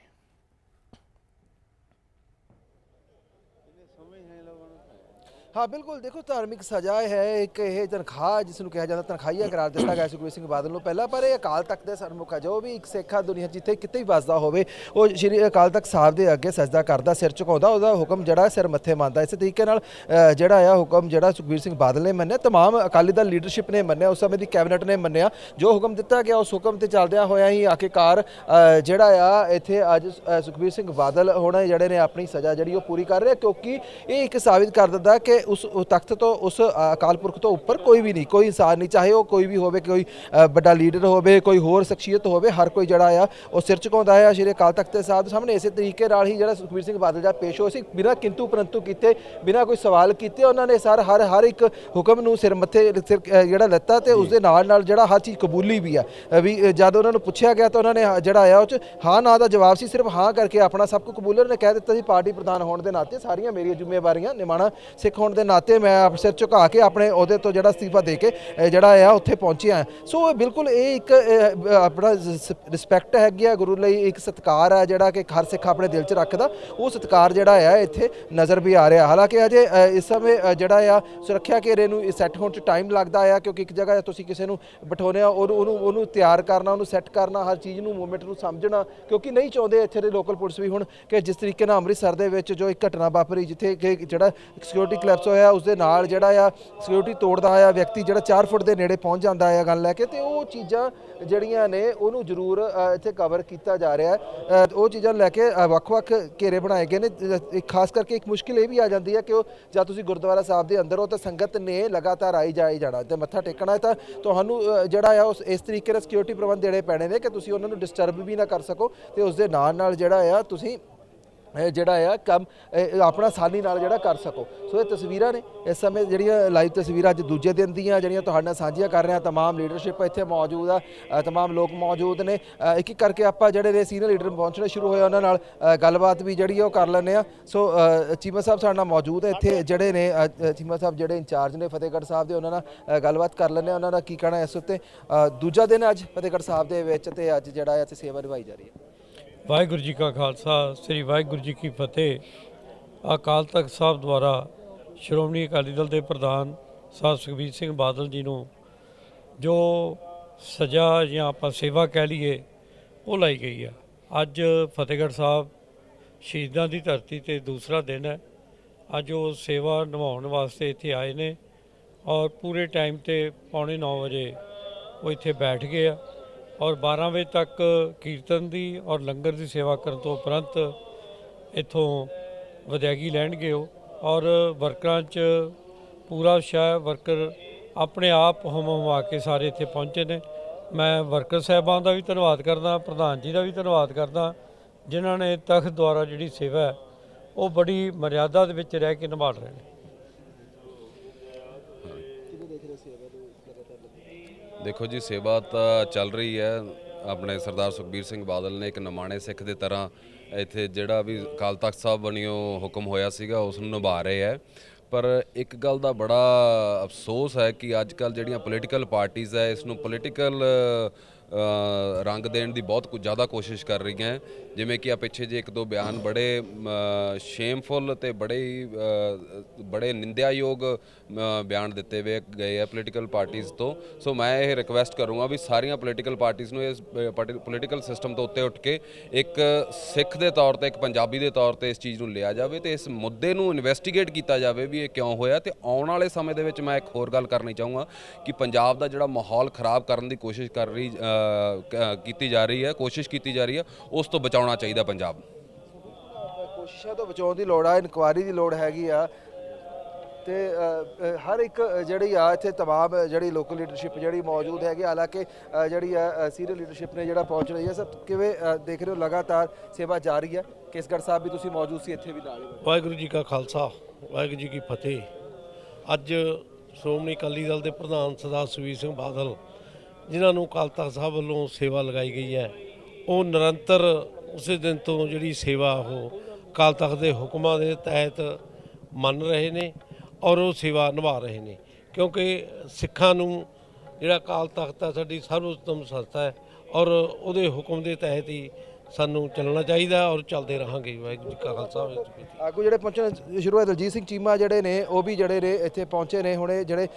ਹਾਂ ਬਿਲਕੁਲ ਦੇਖੋ ਧਾਰਮਿਕ ਸਜ਼ਾ ਹੈ ਇੱਕ ਇਹ ਤਨਖਾਹ ਜਿਸ ਨੂੰ ਕਿਹਾ ਜਾਂਦਾ ਤਨਖਾਹੀਆ ਕਰਾਰ ਦਿੱਤਾ ਗਿਆ ਸੁਖਬੀਰ ਸਿੰਘ ਬਾਦਲ ਨੂੰ ਪਹਿਲਾਂ ਪਰ ਇਹ ਅਕਾਲ ਤਖਤ ਦੇ ਸਰਮੁਖ ਹੈ ਜੋ ਵੀ ਇੱਕ ਸਿੱਖਾ ਦੁਨੀਆ ਜਿੱਥੇ ਕਿਤੇ ਵੀ ਵੱਸਦਾ ਹੋਵੇ ਉਹ ਸ਼੍ਰੀ ਅਕਾਲ ਤਖਤ ਸਾਹਿਬ ਦੇ ਅੱਗੇ ਸਜਦਾ ਕਰਦਾ ਸਿਰ ਝੁਕਾਉਂਦਾ ਉਹਦਾ ਹੁਕਮ ਜਿਹੜਾ ਸਿਰ ਮੱਥੇ ਮੰਨਦਾ ਇਸੇ ਤਰੀਕੇ ਨਾਲ ਅ, ਜਿਹੜਾ ਆ ਹੁਕਮ ਜਿਹੜਾ ਸੁਖਬੀਰ ਸਿੰਘ ਬਾਦਲ ਨੇ ਮੰਨਿਆ तमाम ਅਕਾਲੀ ਦਲ ਲੀਡਰਸ਼ਿਪ ਨੇ ਮੰਨਿਆ ਉਸ ਸਮੇਂ ਦੀ ਕੈਬਨਿਟ ਨੇ ਮੰਨਿਆ ਜੋ ਹੁਕਮ ਦਿੱਤਾ ਗਿਆ ਉਸ ਹੁਕਮ ਤੇ ਚੱਲਦਿਆਂ ਹੋਇਆ ਹੀ ਆਖਿਰਕਾਰ ਅ, ਜਿਹੜਾ ਆ ਇੱਥੇ ਅੱਜ ਅ, ਸੁਖਬੀਰ ਸਿੰਘ ਬਾਦਲ ਹੁਣ ਜਿਹੜੇ ਨੇ ਆਪਣੀ ਸਜ਼ਾ ਜਿਹੜੀ ਉਹ ਪੂਰੀ ਕਰ ਰਹੇ ਕਿਉਂਕਿ ਇਹ ਇੱਕ ਸਾਬਿਤ ਕਰ ਦਿੰਦਾ ਕਿ ਉਸ ਤਖਤ ਤੋਂ ਉਸ ਅਕਾਲ ਪੁਰਖ ਤੋਂ ਉੱਪਰ ਕੋਈ ਵੀ ਨਹੀਂ ਕੋਈ ਇਨਸਾਨ ਨਹੀਂ ਚਾਹੇ ਉਹ ਕੋਈ ਵੀ ਹੋਵੇ ਕੋਈ ਵੱਡਾ ਲੀਡਰ ਹੋਵੇ ਕੋਈ ਹੋਰ ਸ਼ਖਸੀਅਤ ਹੋਵੇ ਹਰ ਕੋਈ ਜਿਹੜਾ ਆ ਉਹ ਸਿਰ ਝੁਕਾਉਂਦਾ ਹੈ ਸ਼੍ਰੀ ਅਕਾਲ ਤਖਤ ਦੇ ਸਾਹਿਬ ਸਾਹਮਣੇ ਇਸੇ ਤਰੀਕੇ ਨਾਲ ਹੀ ਜਿਹੜਾ ਸੁਖਬੀਰ ਸਿੰਘ ਬਾਦਲ ਦਾ ਪੇਸ਼ ਹੋਇਆ ਸੀ ਬਿਨਾਂ ਕਿੰਤੂ ਪਰੰਤੂ ਕੀਤੇ ਬਿਨਾਂ ਕੋਈ ਸਵਾਲ ਕੀਤੇ ਉਹਨਾਂ ਨੇ ਸਰ ਹਰ ਹਰ ਇੱਕ ਹੁਕਮ ਨੂੰ ਸਿਰ ਮੱਥੇ ਸਿਰ ਜਿਹੜਾ ਲੱਤਾ ਤੇ ਉਸ ਦੇ ਨਾਲ ਨਾਲ ਜਿਹੜਾ ਹਰ ਚੀਜ਼ ਕਬੂਲੀ ਵੀ ਆ ਵੀ ਜਦ ਉਹਨਾਂ ਨੂੰ ਪੁੱਛਿਆ ਗਿਆ ਤਾਂ ਉਹਨਾਂ ਨੇ ਜਿਹੜਾ ਆ ਉਹ ਚ ਹਾਂ ਨਾ ਦਾ ਜਵਾਬ ਸੀ ਸਿਰਫ ਹਾਂ ਕਰਕੇ ਆਪਣਾ ਸਭ ਕੁਝ ਕਬੂਲ ਨੇ ਕਹਿ ਦਿੱਤਾ ਸੀ ਪਾਰਟੀ ਪ੍ਰਧਾਨ ਹੋਣ ਦੇ ਨਾਤੇ ਸਾਰੀਆਂ ਮੇਰੀਆਂ ਜ਼ਿੰਮੇਵਾਰੀਆਂ ਨਿਮਾਣਾ ਸਿੱਖ ਹੋਣ ਦੇ ਨਾਤੇ ਮੈਂ ਸਿਰ ਝੁਕਾ ਕੇ ਆਪਣੇ ਅਹੁਦੇ ਤੋਂ ਜਿਹੜਾ ਅਸਤੀਫਾ ਦੇ ਕੇ ਜਿਹੜਾ ਆ, ਉੱਥੇ ਪਹੁੰਚਿਆ ਸੋ ਬਿਲਕੁਲ ਇਹ ਇੱਕ ਆਪਣਾ ਰਿਸਪੈਕਟ ਹੈਗੀ ਆ, ਗੁਰੂ ਲਈ ਇੱਕ ਸਤਿਕਾਰ ਆ ਜਿਹੜਾ ਕਿ ਹਰ ਸਿੱਖ ਆਪਣੇ ਦਿਲ 'ਚ ਰੱਖਦਾ। ਉਹ ਸਤਿਕਾਰ ਜਿਹੜਾ ਆ, ਇੱਥੇ ਨਜ਼ਰ ਵੀ ਆ ਰਿਹਾ। ਹਾਲਾਂਕਿ ਅਜੇ ਇਸ ਸਮੇਂ ਜਿਹੜਾ ਆ, ਸੁਰੱਖਿਆ ਘੇਰੇ ਨੂੰ ਸੈੱਟ ਹੋਣ 'ਚ ਟਾਈਮ ਲੱਗਦਾ ਆ, ਕਿਉਂਕਿ ਇੱਕ ਜਗ੍ਹਾ ਤੁਸੀਂ ਕਿਸੇ ਨੂੰ ਬਿਠਾਉਂਦੇ ਆ, ਉਹਨੂੰ ਉਹਨੂੰ ਉਹਨੂੰ ਤਿਆਰ ਕਰਨਾ, ਉਹਨੂੰ ਸੈੱਟ ਕਰਨਾ, ਹਰ ਚੀਜ਼ ਨੂੰ ਮੂਵਮੈਂਟ ਨੂੰ ਸਮਝਣਾ, ਕਿਉਂਕਿ ਨਹੀਂ ਚਾਹੁੰਦੇ ਇੱਥੇ ਦੇ ਲੋਕਲ ਪੁਲਿਸ ਵੀ ਹੁਣ ਕਿ ਜਿਸ ਤਰੀਕੇ ਨਾਲ ਅੰਮ੍ਰਿਤਸਰ ਦੇ ਵਿੱਚ ਜੋ ਇੱਕ ਘਟਨਾ ਵਾਪਰੀ, ਜਿੱਥੇ ਕਿ ਜਿਹੜਾ ਸਿਕਿਉਰਿਟੀ ਕਲੈਪਸ ਹੋਇਆ ਉਸ ਦੇ ਨਾਲ ਜਿਹੜਾ ਆ ਸਿਕਿਉਰਿਟੀ ਤੋੜਦਾ ਆ ਵਿਅਕਤੀ ਜਿਹੜਾ 4 ਫੁੱਟ ਦੇ ਨੇੜੇ ਪਹੁੰਚ ਜਾਂਦਾ ਆ ਗੱਲ ਲੈ ਕੇ, ਤੇ ਉਹ ਚੀਜ਼ਾਂ ਜਿਹੜੀਆਂ ਨੇ ਉਹਨੂੰ ਜ਼ਰੂਰ ਇੱਥੇ ਕਵਰ ਕੀਤਾ ਜਾ ਰਿਹਾ। ਹੈ ਉਹ ਚੀਜ਼ਾਂ ਲੈ ਕੇ ਵੱਖ-ਵੱਖ ਘੇਰੇ ਬਣਾਏ ਗਏ ਨੇ। ਖਾਸ ਕਰਕੇ ਇੱਕ ਮੁਸ਼ਕਿਲ ਇਹ ਵੀ ਆ ਜਾਂਦੀ ਹੈ ਕਿ ਉਹ ਜਦ ਤੁਸੀਂ ਗੁਰਦੁਆਰਾ ਸਾਹਿਬ ਦੇ ਅੰਦਰ ਹੋ ਤਾਂ ਸੰਗਤ ਨੇ ਲਗਾਤਾਰ ਆਈ ਜਾਈ ਜਾਣਾ ਤੇ ਮੱਥਾ ਟੇਕਣਾ ਹੈ ਤਾਂ ਤੁਹਾਨੂੰ ਜਿਹੜਾ ਆ ਉਸ, ਇਸ ਤਰੀਕੇ ਨਾਲ ਸਿਕਿਉਰਿਟੀ ਪ੍ਰਬੰਧ ਦੇਣੇ ਪੈਣੇ ਨੇ ਕਿ ਤੁਸੀਂ ਉਹਨਾਂ ਨੂੰ ਡਿਸਟਰਬ ਵੀ ਨਾ ਕਰ ਸਕੋ ਤੇ ਉਸ ਦੇ ਨਾਲ ਨਾਲ ਜਿਹੜਾ ਆ ਤੁਸੀਂ ਜਿਹੜਾ ਆ ਕੰਮ ਇਹ ਆਪਣਾ ਆਸਾਨੀ ਨਾਲ ਜਿਹੜਾ ਕਰ ਸਕੋ ਸੋ ਇਹ ਤਸਵੀਰਾਂ ਨੇ ਇਸ ਸਮੇਂ ਜਿਹੜੀਆਂ ਲਾਈਵ ਤਸਵੀਰਾਂ ਅੱਜ ਦੂਜੇ ਦਿਨ ਦੀਆਂ ਜਿਹੜੀਆਂ ਤੁਹਾਡੇ ਨਾਲ ਸਾਂਝੀਆਂ ਕਰ ਰਹੇ ਹਾਂ तमाम ਲੀਡਰਸ਼ਿਪ ਇੱਥੇ ਮੌਜੂਦ ਆ ਅ, तमाम ਲੋਕ ਮੌਜੂਦ ਨੇ ਅ, ਇੱਕ ਇੱਕ ਕਰਕੇ ਆਪਾਂ ਜਿਹੜੇ ਨੇ ਸੀਨੀਅਰ ਲੀਡਰ ਪਹੁੰਚਣੇ ਸ਼ੁਰੂ ਹੋਏ ਉਹਨਾਂ ਨਾਲ ਅ, ਗੱਲਬਾਤ ਵੀ ਜਿਹੜੀ ਆ ਉਹ ਕਰ ਲੈਂਦੇ ਆ ਸੋ ਅ, ਚੀਮਾ ਸਾਹਿਬ ਸਾਡੇ ਨਾਲ ਮੌਜੂਦ ਹੈ ਇੱਥੇ ਜਿਹੜੇ ਨੇ ਅ, ਅ, ਚੀਮਾ ਸਾਹਿਬ ਜਿਹੜੇ ਇੰਚਾਰਜ ਨੇ ਫਤਿਹਗੜ੍ਹ ਸਾਹਿਬ ਦੇ ਉਹਨਾਂ ਨਾਲ ਅ, ਗੱਲਬਾਤ ਕਰ ਲੈਂਦੇ ਆ ਉਹਨਾਂ ਦਾ ਕੀ ਕਹਿਣਾ ਇਸ ਉੱਤੇ ਅ, ਦੂਜਾ ਦਿਨ ਅੱਜ ਫਤਿਹਗੜ੍ਹ ਸਾਹਿਬ ਦੇ ਵਿੱਚ ਤੇ ਅੱਜ ਜਿਹੜਾ ਹੈ ਇੱਥੇ ਸੇਵਾ ਨਿਭਾਈ ਜਾ ਰਹੀ ਹੈ ਵਾਹਿਗੁਰੂ ਜੀ ਕਾ ਖਾਲਸਾ, ਸ੍ਰੀ ਵਾਹਿਗੁਰੂ ਜੀ ਕੀ ਫਤਿਹ। ਅਕਾਲ ਤਖਤ ਸਾਹਿਬ ਦੁਆਰਾ ਸ਼੍ਰੋਮਣੀ ਅਕਾਲੀ ਦਲ ਦੇ ਪ੍ਰਧਾਨ ਸਾਹਿਬ ਸੁਖਬੀਰ ਸਿੰਘ ਬਾਦਲ ਜੀ ਨੂੰ ਜੋ ਸਜ਼ਾ ਜਾਂ ਆਪਾਂ ਸੇਵਾ ਕਹਿ ਲਈਏ, ਉਹ ਲਾਈ ਗਈ ਆ। ਅੱਜ ਫਤਿਹਗੜ੍ਹ ਸਾਹਿਬ ਸ਼ਹੀਦਾਂ ਦੀ ਧਰਤੀ ਤੇ ਦੂਸਰਾ ਦਿਨ ਹੈ। ਅੱਜ ਉਹ ਸੇਵਾ ਨਿਭਾਉਣ ਵਾਸਤੇ ਇੱਥੇ ਆਏ ਨੇ ਔਰ ਪੂਰੇ ਟਾਈਮ ਤੇ ਪੌਣੇ 9 ਵਜੇ ਉਹ ਇੱਥੇ ਬੈਠ ਗਏ ਆ। ਔਰ 12 ਵਜੇ ਤੱਕ ਕੀਰਤਨ ਦੀ ਔਰ ਲੰਗਰ ਦੀ ਸੇਵਾ ਕਰਨ ਤੋਂ ਉਪਰੰਤ ਇੱਥੋਂ ਵਿਦਾਇਗੀ ਲੈਣਗੇ ਉਹ। ਔਰ ਵਰਕਰਾਂ 'ਚ ਪੂਰਾ ਉਤਸ਼ਾਹ ਵਰਕਰ ਆਪਣੇ ਆਪ ਹਮ ਹਮਾ ਕੇ ਸਾਰੇ ਇੱਥੇ ਪਹੁੰਚੇ ਨੇ। ਮੈਂ ਵਰਕਰ ਸਾਹਿਬਾਨ ਦਾ ਵੀ ਧੰਨਵਾਦ ਕਰਦਾ, ਪ੍ਰਧਾਨ ਜੀ ਦਾ ਵੀ ਧੰਨਵਾਦ ਕਰਦਾ, ਜਿਨ੍ਹਾਂ ਨੇ ਤਖਤ ਦੁਆਰਾ ਜਿਹੜੀ ਸੇਵਾ ਹੈ, ਉਹ ਬੜੀ ਮਰਿਆਦਾ ਦੇ ਵਿੱਚ ਰਹਿ ਕੇ ਨਿਭਾ ਰਹੇ ਨੇ। ਦੇਖੋ ਜੀ, ਸੇਵਾ ਤਾਂ ਚੱਲ ਰਹੀ ਹੈ। ਆਪਣੇ ਸਰਦਾਰ ਸੁਖਬੀਰ ਸਿੰਘ ਬਾਦਲ ਨੇ ਇੱਕ ਨਮਾਣੇ ਸਿੱਖ ਦੇ ਤਰ੍ਹਾਂ ਇੱਥੇ ਜਿਹੜਾ ਵੀ ਅਕਾਲ ਤਖਤ ਸਾਹਿਬ ਬਣਿਓ ਹੁਕਮ ਹੋਇਆ ਸੀਗਾ, ਉਸ ਨੂੰ ਨਿਭਾ ਰਹੇ ਹੈ। ਪਰ ਇੱਕ ਗੱਲ ਦਾ ਬੜਾ ਅਫਸੋਸ ਹੈ ਕਿ ਅੱਜ ਕੱਲ ਜਿਹੜੀਆਂ ਪੋਲੀਟੀਕਲ ਪਾਰਟੀਆਂ ਹੈ, ਇਸ ਨੂੰ ਪੋਲੀਟੀਕਲ ਰੰਗ ਦੇਣ ਦੀ ਬਹੁਤ ਕੁ ਜ਼ਿਆਦਾ ਕੋਸ਼ਿਸ਼ ਕਰ ਰਹੀਆਂ ਹੈ। ਜਿਵੇਂ ਕਿ ਆ ਪਿੱਛੇ ਜੇ ਇੱਕ ਦੋ ਬਿਆਨ ਬੜੇ ਸ਼ੇਮਫੁਲ ਤੇ ਬੜੇ ਹੀ, ਬੜੇ ਨਿੰਦਿਆਯੋਗ ਬਿਆਨ ਦਿੱਤੇ ਵੇ ਗਏ ਆ ਪੋਲੀਟੀਕਲ ਪਾਰਟੀਆਂ ਤੋਂ ਸੋ ਮੈਂ ਇਹ ਰਿਕਵੈਸਟ ਕਰੂੰਗਾ ਵੀ ਸਾਰੀਆਂ ਪੋਲੀਟੀਕਲ ਪਾਰਟੀਆਂ ਨੂੰ ਇਸ ਪੋਲੀਟੀਕਲ ਸਿਸਟਮ ਤੋਂ ਉੱਤੇ ਉੱਠ ਕੇ ਇੱਕ ਸਿੱਖ ਦੇ ਤੌਰ ਤੇ ਇੱਕ ਪੰਜਾਬੀ ਦੇ ਤੌਰ ਤੇ ਇਸ ਚੀਜ਼ ਨੂੰ ਲਿਆ ਜਾਵੇ ਤੇ ਇਸ ਮੁੱਦੇ ਨੂੰ ਇਨਵੈਸਟੀਗੇਟ ਕੀਤਾ ਜਾਵੇ ਵੀ ਇਹ ਕਿਉਂ ਹੋਇਆ ਤੇ ਆਉਣ ਵਾਲੇ ਸਮੇਂ ਦੇ ਵਿੱਚ ਮੈਂ ਇੱਕ ਹੋਰ ਗੱਲ ਕਰਨੀ ਚਾਹੂੰਗਾ ਕਿ ਪੰਜਾਬ ਦਾ ਜਿਹੜਾ ਮਾਹੌਲ ਖਰਾਬ ਕਰਨ ਦੀ ਕੋਸ਼ਿਸ਼ ਕਰ ਰਹੀ ਕੀਤੀ ਜਾ ਰਹੀ ਹੈ ਕੋਸ਼ਿਸ਼ ਕੀਤੀ ਜਾ ਰਹੀ ਹੈ ਉਸ ਤੋਂ ਬਚਾਉਣਾ ਚਾਹੀਦਾ ਪੰਜਾਬ ਕੋਸ਼ਿਸ਼ਾਂ ਤੋਂ ਬਚਾਉਣ ਦੀ ਲੋੜ ਆ ਇਨਕੁਆਇਰੀ ਦੀ ਲੋੜ ਹੈਗੀ ਆ। ਤੇ ਹਰ ਇੱਕ ਜਿਹੜੀ ਆ ਇੱਥੇ ਤਮਾਮ ਜਿਹੜੀ ਲੋਕਲ ਲੀਡਰਸ਼ਿਪ ਜਿਹੜੀ ਮੌਜੂਦ ਹੈਗੀ ਹਾਲਾਂਕਿ ਜਿਹੜੀ ਆ ਸੀਨੀਅਰ ਲੀਡਰਸ਼ਿਪ ਨੇ ਜਿਹੜਾ ਪਹੁੰਚ ਰਹੀ ਹੈ ਸਭ ਕਿਵੇਂ ਦੇਖ ਰਹੇ ਹੋ ਲਗਾਤਾਰ ਸੇਵਾ ਜਾਰੀ ਹੈ ਕੇਸਗੜ੍ਹ ਸਾਹਿਬ ਵੀ ਤੁਸੀਂ ਮੌਜੂਦ ਸੀ ਇੱਥੇ ਵੀ ਨਾਲ ਵਾਹਿਗੁਰੂ ਜੀ ਕਾ ਖਾਲਸਾ ਵਾਹਿਗੁਰੂ ਜੀ ਕੀ ਫਤਿਹ। ਅੱਜ ਸ਼੍ਰੋਮਣੀ ਅਕਾਲੀ ਦਲ ਦੇ ਪ੍ਰਧਾਨ ਸਰਦਾਰ ਸੁਖਬੀਰ ਸਿੰਘ ਬਾਦਲ ਜਿਨ੍ਹਾਂ ਨੂੰ ਅਕਾਲ ਤਖਤ ਸਾਹਿਬ ਵੱਲੋਂ ਸੇਵਾ ਲਗਾਈ ਗਈ ਹੈ, ਉਹ ਨਿਰੰਤਰ ਉਸੇ ਦਿਨ ਤੋਂ ਜਿਹੜੀ ਸੇਵਾ ਉਹ ਅਕਾਲ ਤਖਤ ਦੇ ਹੁਕਮਾਂ ਦੇ ਤਹਿਤ ਮੰਨ ਰਹੇ ਨੇ ਔਰ ਉਹ ਸੇਵਾ ਨਿਭਾ ਰਹੇ ਨੇ। ਕਿਉਂਕਿ ਸਿੱਖਾਂ ਨੂੰ ਜਿਹੜਾ ਅਕਾਲ ਤਖਤ ਹੈ, ਸਾਡੀ ਸਰਵਉੱਤਮ ਸੰਸਥਾ ਹੈ ਔਰ ਉਹਦੇ ਹੁਕਮ ਦੇ ਤਹਿਤ ਹੀ ਸਾਨੂੰ ਚੱਲਣਾ ਚਾਹੀਦਾ ਔਰ ਚੱਲਦੇ ਰਹਾਂਗੇ ਵਾਹਿਗੁਰੂ ਜੀ ਕਾ ਖਾਲਸਾ ਵਾਹਿਗੁਰੂ ਜੀ ਕੀ ਫਤਿਹ। ਆਗੂ ਜਿਹੜੇ ਪਹੁੰਚਣ ਸ਼ੁਰੂ ਹੋਏ ਦਲਜੀਤ ਸਿੰਘ ਚੀਮਾ ਜਿਹੜੇ ਨੇ ਉਹ ਵੀ ਜਿਹੜੇ ਨੇ ਇੱਥੇ ਪਹੁੰਚੇ ਨੇ ਹੁਣੇ ਜਿਹੜੇ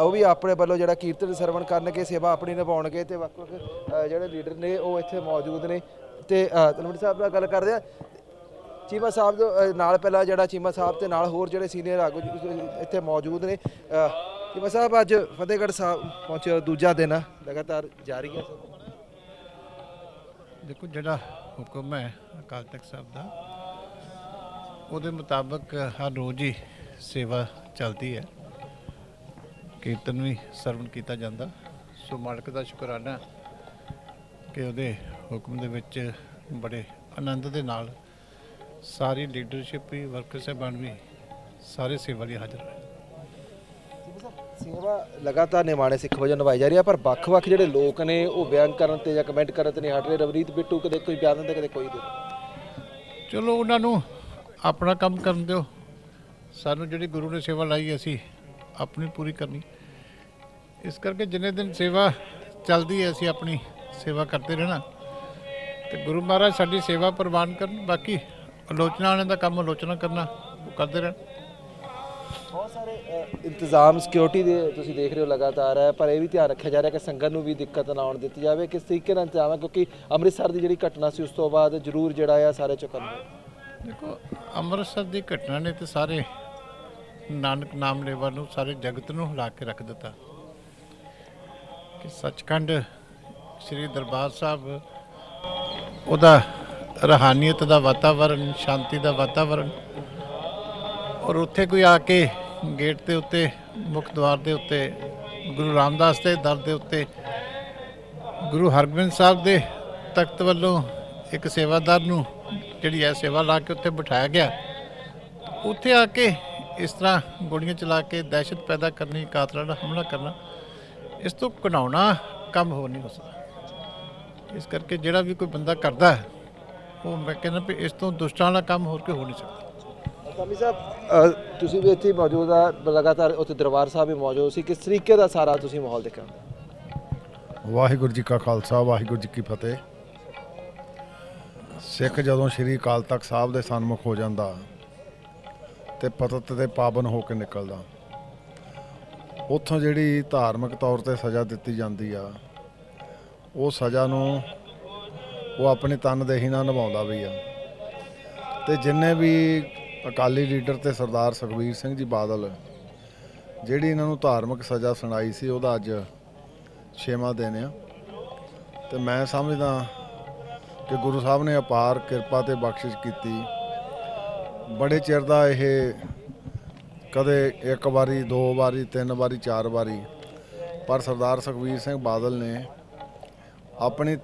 ਉਹ ਵੀ ਆਪਣੇ ਵੱਲੋਂ ਜਿਹੜਾ ਕੀਰਤਨ ਸਰਵਣ ਕਰਨਗੇ ਸੇਵਾ ਆਪਣੀ ਨਿਭਾਉਣਗੇ ਤੇ ਵੱਖ ਵੱਖ ਜਿਹੜੇ ਲੀਡਰ ਨੇ ਉਹ ਇੱਥੇ ਮੌਜੂਦ ਨੇ ਤੇ ਤਲਵੰਡੀ ਸਾਹਿਬ ਨਾਲ ਗੱਲ ਕਰਦੇ ਆ। ਚੀਮਾ ਸਾਹਿਬ ਦੇ ਨਾਲ ਪਹਿਲਾਂ ਜਿਹੜਾ ਚੀਮਾ ਸਾਹਿਬ ਤੇ ਨਾਲ ਹੋਰ ਜਿਹੜੇ ਸੀਨੀਅਰ ਆਗੂ ਇੱਥੇ ਮੌਜੂਦ ਨੇ ਚੀਮਾ ਸਾਹਿਬ ਅੱਜ ਫਤਿਹਗੜ੍ਹ ਸਾਹਿਬ ਪਹੁੰਚੇ ਦੂਜਾ ਦਿਨ ਆ ਲਗਾਤਾਰ ਜਾਰੀ ਹੈ। ਦੇਖੋ ਜਿਹੜਾ ਹੁਕਮ ਹੈ ਅਕਾਲ ਤਖਤ ਸਾਹਿਬ ਦਾ। ਉਹਦੇ ਮੁਤਾਬਕ ਹਰ ਰੋਜ਼ ਹੀ ਸੇਵਾ ਚੱਲਦੀ ਹੈ। ਕੀਰਤਨ ਵੀ ਸਰਵਣ ਕੀਤਾ ਜਾਂਦਾ। ਸੋ ਮਾਲਕ ਦਾ ਸ਼ੁਕਰਾਨਾ ਕਿ ਉਹਦੇ ਹੁਕਮ ਦੇ ਵਿੱਚ ਬੜੇ ਆਨੰਦ ਦੇ ਨਾਲ ਸਾਰੀ ਲੀਡਰਸ਼ਿਪ ਵੀ ਵਰਕਰ ਸਾਹਿਬਾਨ ਵੀ ਸਾਰੇ ਸੇਵਾ ਲਈ ਹਾਜ਼ਰ ਹੋਏ ਸੇਵਾ ਲਗਾਤਾਰ ਨਿਮਾਣੇ ਸਿੱਖ ਵਜੋਂ ਨਿਭਾਈ ਜਾ ਰਹੀ ਹੈ ਪਰ ਵੱਖ-ਵੱਖ ਜਿਹੜੇ ਲੋਕ ਨੇ, ਉਹ ਬਿਆਨ ਕਰਨ ਤੇ ਜਾਂ ਕਮੈਂਟ ਕਰਨ ਤੇ ਨਹੀਂ ਹਟ ਰਹੇ। ਰਵਨੀਤ ਬਿੱਟੂ ਕਦੇ ਕੋਈ ਬਿਆਨ ਦਿੰਦੇ, ਕਦੇ ਕੋਈ ਦਿੰਦਾ। ਚਲੋ, ਉਹਨਾਂ ਨੂੰ ਆਪਣਾ ਕੰਮ ਕਰਨ ਦਿਓ। ਸਾਨੂੰ ਜਿਹੜੀ ਗੁਰੂ ਨੇ ਸੇਵਾ ਲਾਈ, ਅਸੀਂ ਆਪਣੀ ਪੂਰੀ ਕਰਨੀ। ਇਸ ਕਰਕੇ ਜਿੰਨੇ ਦਿਨ ਸੇਵਾ ਚੱਲਦੀ ਹੈ, ਅਸੀਂ ਆਪਣੀ ਸੇਵਾ ਕਰਦੇ ਰਹਿਣਾ। ਤੇ ਗੁਰੂ ਮਹਾਰਾਜ ਸਾਡੀ ਸੇਵਾ ਪ੍ਰਵਾਨ ਕਰਨ, ਬਾਕੀ ਆਲੋਚਨਾ ਵਾਲਿਆਂ ਦਾ ਕੰਮ ਆਲੋਚਨਾ ਕਰਨਾ, ਉਹ ਕਰਦੇ ਰਹਿਣ। ਬਹੁਤ ਸਾਰੇ ਇੰਤਜ਼ਾਮ ਸਿਕਿਉਰਿਟੀ ਦੇ ਤੁਸੀਂ ਦੇਖ ਰਹੇ ਹੋ ਲਗਾਤਾਰ ਹੈ, ਪਰ ਇਹ ਵੀ ਧਿਆਨ ਰੱਖਿਆ ਜਾ ਰਿਹਾ ਕਿ ਸੰਗਤ ਨੂੰ ਵੀ ਦਿੱਕਤ ਨਾ ਆਉਣ ਦਿੱਤੀ ਜਾਵੇ, ਕਿਸ ਤਰੀਕੇ ਨਾਲ ਇੰਤਜ਼ਾਮ ਹੈ, ਕਿਉਂਕਿ ਅੰਮ੍ਰਿਤਸਰ ਦੀ ਜਿਹੜੀ ਘਟਨਾ ਸੀ ਉਸ ਤੋਂ ਬਾਅਦ ਜ਼ਰੂਰ ਜਿਹੜਾ ਆ ਸਾਰੇ ਚੁਕੰਨ ਦੇਖੋ, ਅੰਮ੍ਰਿਤਸਰ ਦੀ ਘਟਨਾ ਨੇ ਤੇ ਸਾਰੇ ਨਾਨਕ ਨਾਮ ਲੈਵਾ ਨੂੰ, ਸਾਰੇ ਜਗਤ ਨੂੰ ਹਿਲਾ ਕੇ ਰੱਖ ਦਿੱਤਾ। ਕਿ ਸੱਚਖੰਡ ਸ੍ਰੀ ਦਰਬਾਰ ਸਾਹਿਬ, ਉਹਦਾ ਰਹਾਨੀਅਤ ਦਾ ਵਾਤਾਵਰਣ ਸ਼ਾਂਤੀ ਦਾ ਵਾਤਾਵਰਣ ਔਰ ਉੱਥੇ ਕੋਈ ਆ ਕੇ ਗੇਟ ਦੇ ਉੱਤੇ, ਮੁੱਖ ਦਵਾਰ ਦੇ ਉੱਤੇ, ਗੁਰੂ ਰਾਮਦਾਸ ਦੇ ਦਰ ਦੇ ਉੱਤੇ, ਗੁਰੂ ਹਰਗੋਬਿੰਦ ਸਾਹਿਬ ਦੇ ਤਖਤ ਵੱਲੋਂ ਇੱਕ ਸੇਵਾਦਾਰ ਨੂੰ ਜਿਹੜੀ ਹੈ ਸੇਵਾ ਲਾ ਕੇ ਉੱਥੇ ਬਿਠਾਇਆ ਗਿਆ। ਉੱਥੇ ਆ ਕੇ ਇਸ ਤਰ੍ਹਾਂ ਗੋਲੀਆਂ ਚਲਾ ਕੇ ਦਹਿਸ਼ਤ ਪੈਦਾ ਕਰਨੀ, ਕਾਤਲਾਂ ਦਾ ਹਮਲਾ ਕਰਨਾ, ਇਸ ਤੋਂ ਘਿਨਾਉਣਾ ਕੰਮ ਹੋ ਨਹੀਂ ਹੋ ਸਕਦਾ। ਇਸ ਕਰਕੇ ਜਿਹੜਾ ਵੀ ਕੋਈ ਬੰਦਾ ਕਰਦਾ ਉਹ ਮੈਂ ਕਹਿੰਦਾ ਵੀ ਇਸ ਤੋਂ ਦੁਸ਼ਟਾਂ ਵਾਲਾ ਕੰਮ ਹੋਰ ਕੋਈ ਹੋ ਨਹੀਂ ਸਕਦਾ। ਕਾਮੀ ਸਾਹਿਬ ਤੁਸੀਂ ਵੀ ਇੱਥੇ ਮੌਜੂਦ ਆ, ਲਗਾਤਾਰ ਉੱਥੇ ਦਰਬਾਰ ਸਾਹਿਬ ਵੀ ਮੌਜੂਦ ਸੀ। ਕਿਸ ਤਰੀਕੇ ਦਾ ਸਾਰਾ ਤੁਸੀਂ ਮਾਹੌਲ ਦੇਖਿਆ? ਵਾਹਿਗੁਰੂ ਜੀ ਕਾ ਖਾਲਸਾ, ਵਾਹਿਗੁਰੂ ਜੀ ਕੀ ਫਤਿਹ। ਸਿੱਖ ਜਦੋਂ ਸ੍ਰੀ ਅਕਾਲ ਤਖਤ ਸਾਹਿਬ ਦੇ ਸਨਮੁਖ ਹੋ ਜਾਂਦਾ ਤੇ ਪਤਤ ਤੇ ਪਾਵਨ ਹੋ ਕੇ ਨਿਕਲਦਾ, ਉੱਥੋਂ ਜਿਹੜੀ ਧਾਰਮਿਕ ਤੌਰ ਤੇ ਸਜ਼ਾ ਦਿੱਤੀ ਜਾਂਦੀ ਆ, ਉਹ ਸਜ਼ਾ ਨੂੰ ਉਹ ਆਪਣੀ ਤਨਦੇਹੀ ਨਾਲ ਨਿਭਾਉਂਦਾ ਵੀ ਆ। ਤੇ ਜਿੰਨੇ ਵੀ ਅਕਾਲੀ ਲੀਡਰ ਤੇ ਸਰਦਾਰ ਸੁਖਬੀਰ ਸਿੰਘ ਜੀ ਬਾਦਲ, ਜਿਹੜੀ ਇਹਨਾਂ ਨੂੰ ਧਾਰਮਿਕ ਸਜ਼ਾ ਸੁਣਾਈ ਸੀ, ਉਹਦਾ ਅੱਜ ਛੇਵਾਂ ਦਿਨ ਆ। ਤੇ ਮੈਂ ਸਮਝਦਾ ਕਿ ਗੁਰੂ ਸਾਹਿਬ ਨੇ ਅਪਾਰ ਕਿਰਪਾ ਤੇ ਬਖਸ਼ਿਸ਼ ਕੀਤੀ। ਬੜੇ ਚਿਰ ਦਾ ਇਹ ਕਦੇ ਇੱਕ ਵਾਰੀ, ਦੋ ਵਾਰੀ, ਤਿੰਨ ਵਾਰੀ, ਚਾਰ ਵਾਰੀ, ਪਰ ਸਰਦਾਰ ਸੁਖਬੀਰ ਸਿੰਘ ਬਾਦਲ ਨੇ ਆਪਣੀ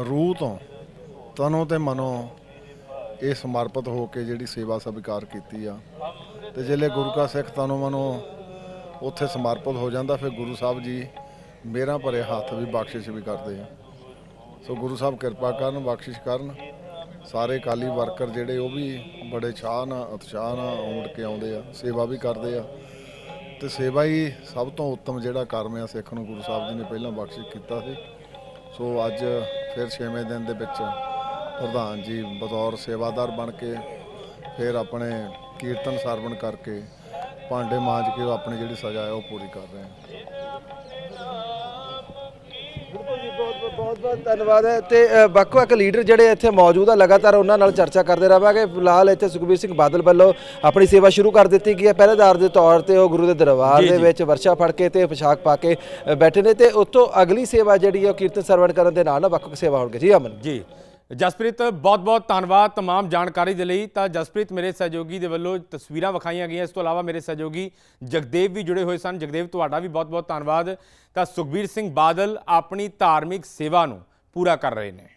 ਰੂਹ ਤੋਂ ਤਨੋਂ ਤੇ ਮਨੋਂ ਇਹ ਸਮਰਪਿਤ ਹੋ ਕੇ ਜਿਹੜੀ ਸੇਵਾ ਸਵੀਕਾਰ ਕੀਤੀ ਆ। ਤੇ ਜਿਹੜੇ ਗੁਰੂ ਕਾ ਸਿੱਖ ਤਨੋਂ ਮਨੋਂ ਉੱਥੇ ਸਮਰਪਿਤ ਹੋ ਜਾਂਦਾ, ਫਿਰ ਗੁਰੂ ਸਾਹਿਬ ਜੀ ਮੇਰਾ ਭਰੇ ਹੱਥ ਵੀ ਬਖਸ਼ਿਸ਼ ਵੀ ਕਰਦੇ ਆ। ਸੋ ਗੁਰੂ ਸਾਹਿਬ ਕਿਰਪਾ ਕਰਨ, ਬਖਸ਼ਿਸ਼ ਕਰਨ। ਸਾਰੇ ਕਾਲੀ ਵਰਕਰ ਜਿਹੜੇ, ਉਹ ਵੀ ਬੜੇ ਚਾਹ ਨਾਲ ਉਤਸ਼ਾਹ ਨਾਲ ਉਮੜ ਕੇ ਆਉਂਦੇ ਆ, ਸੇਵਾ ਵੀ ਕਰਦੇ ਆ। ਤੇ ਸੇਵਾ ਹੀ ਸਭ ਤੋਂ ਉੱਤਮ ਜਿਹੜਾ ਕਰਮ ਆ, ਸਿੱਖ ਨੂੰ ਗੁਰੂ ਸਾਹਿਬ ਜੀ ਨੇ ਪਹਿਲਾਂ ਬਖਸ਼ਿਸ਼ ਕੀਤਾ ਸੀ। ਸੋ ਅੱਜ ਫਿਰ 6ਵੇਂ ਦਿਨ ਦੇ ਵਿੱਚ ਪ੍ਰਧਾਨ ਜੀ ਬਤੌਰ ਸੇਵਾਦਾਰ ਬਣ ਕੇ ਫਿਰ ਆਪਣੇ ਕੀਰਤਨ ਸਰਵਣ ਕਰਕੇ ਭਾਂਡੇ ਮਾਂਜ ਕੇ ਉਹ ਆਪਣੀ ਜਿਹੜੀ ਸਜ਼ਾ ਹੈ ਉਹ ਪੂਰੀ ਕਰ ਰਹੇ ਜੀ ਬਹੁਤ ਬਹੁਤ ਧੰਨਵਾਦ ਹੈ। ਤੇ ਅ, ਵੱਖ-ਵੱਖ ਲੀਡਰ ਜਿਹੜੇ ਇੱਥੇ ਮੌਜੂਦ ਆ ਲਗਾਤਾਰ ਉਹਨਾਂ ਨਾਲ ਚਰਚਾ ਕਰਦੇ ਰਹਾਂਗੇ ਫਿਲਹਾਲ ਇੱਥੇ ਸੁਖਬੀਰ ਸਿੰਘ ਬਾਦਲ ਵੱਲੋਂ ਆਪਣੀ ਸੇਵਾ ਸ਼ੁਰੂ ਕਰ ਦਿੱਤੀ ਗਈ ਹੈ। ਪਹਿਰੇਦਾਰ ਦੇ ਤੌਰ ਤੇ ਉਹ ਗੁਰੂ ਦੇ ਦਰਬਾਰ ਦੇ। ਵਿੱਚ ਵਰਸ਼ਾ ਫੜ ਕੇ ਤੇ ਪੋਸ਼ਾਕ ਪਾ ਕੇ ਬੈਠੇ ਨੇ। ਤੇ ਉਤੋਂ ਅਗਲੀ ਸੇਵਾ ਜਿਹੜੀ ਹੈ ਉਹ ਕੀਰਤਨ ਸਰਵਣ ਕਰਨ ਦੇ ਨਾਲ ਨਾਲ ਵੱਖ-ਵੱਖ ਸੇਵਾ ਹੋਣਗੇ। ਜੀ ਅਮਨ। ਜੀ। ਜਸਪ੍ਰੀਤ ਬਹੁਤ ਬਹੁਤ ਧੰਨਵਾਦ तमाम ਜਾਣਕਾਰੀ ਦੇ ਲਈ ਤਾਂ ਜਸਪ੍ਰੀਤ ਮੇਰੇ ਸਹਿਯੋਗੀ ਦੇ ਵੱਲੋਂ ਤਸਵੀਰਾਂ ਵਿਖਾਈਆਂ ਗਈਆਂ ਇਸ ਤੋਂ ਇਲਾਵਾ ਮੇਰੇ ਸਹਿਯੋਗੀ ਜਗਦੇਵ ਵੀ ਜੁੜੇ ਹੋਏ ਸਨ ਜਗਦੇਵ ਤੁਹਾਡਾ ਵੀ ਬਹੁਤ ਬਹੁਤ ਧੰਨਵਾਦ ਤਾਂ ਸੁਖਬੀਰ ਸਿੰਘ ਬਾਦਲ ਆਪਣੀ ਧਾਰਮਿਕ ਸੇਵਾ ਨੂੰ ਪੂਰਾ ਕਰ ਰਹੇ ਨੇ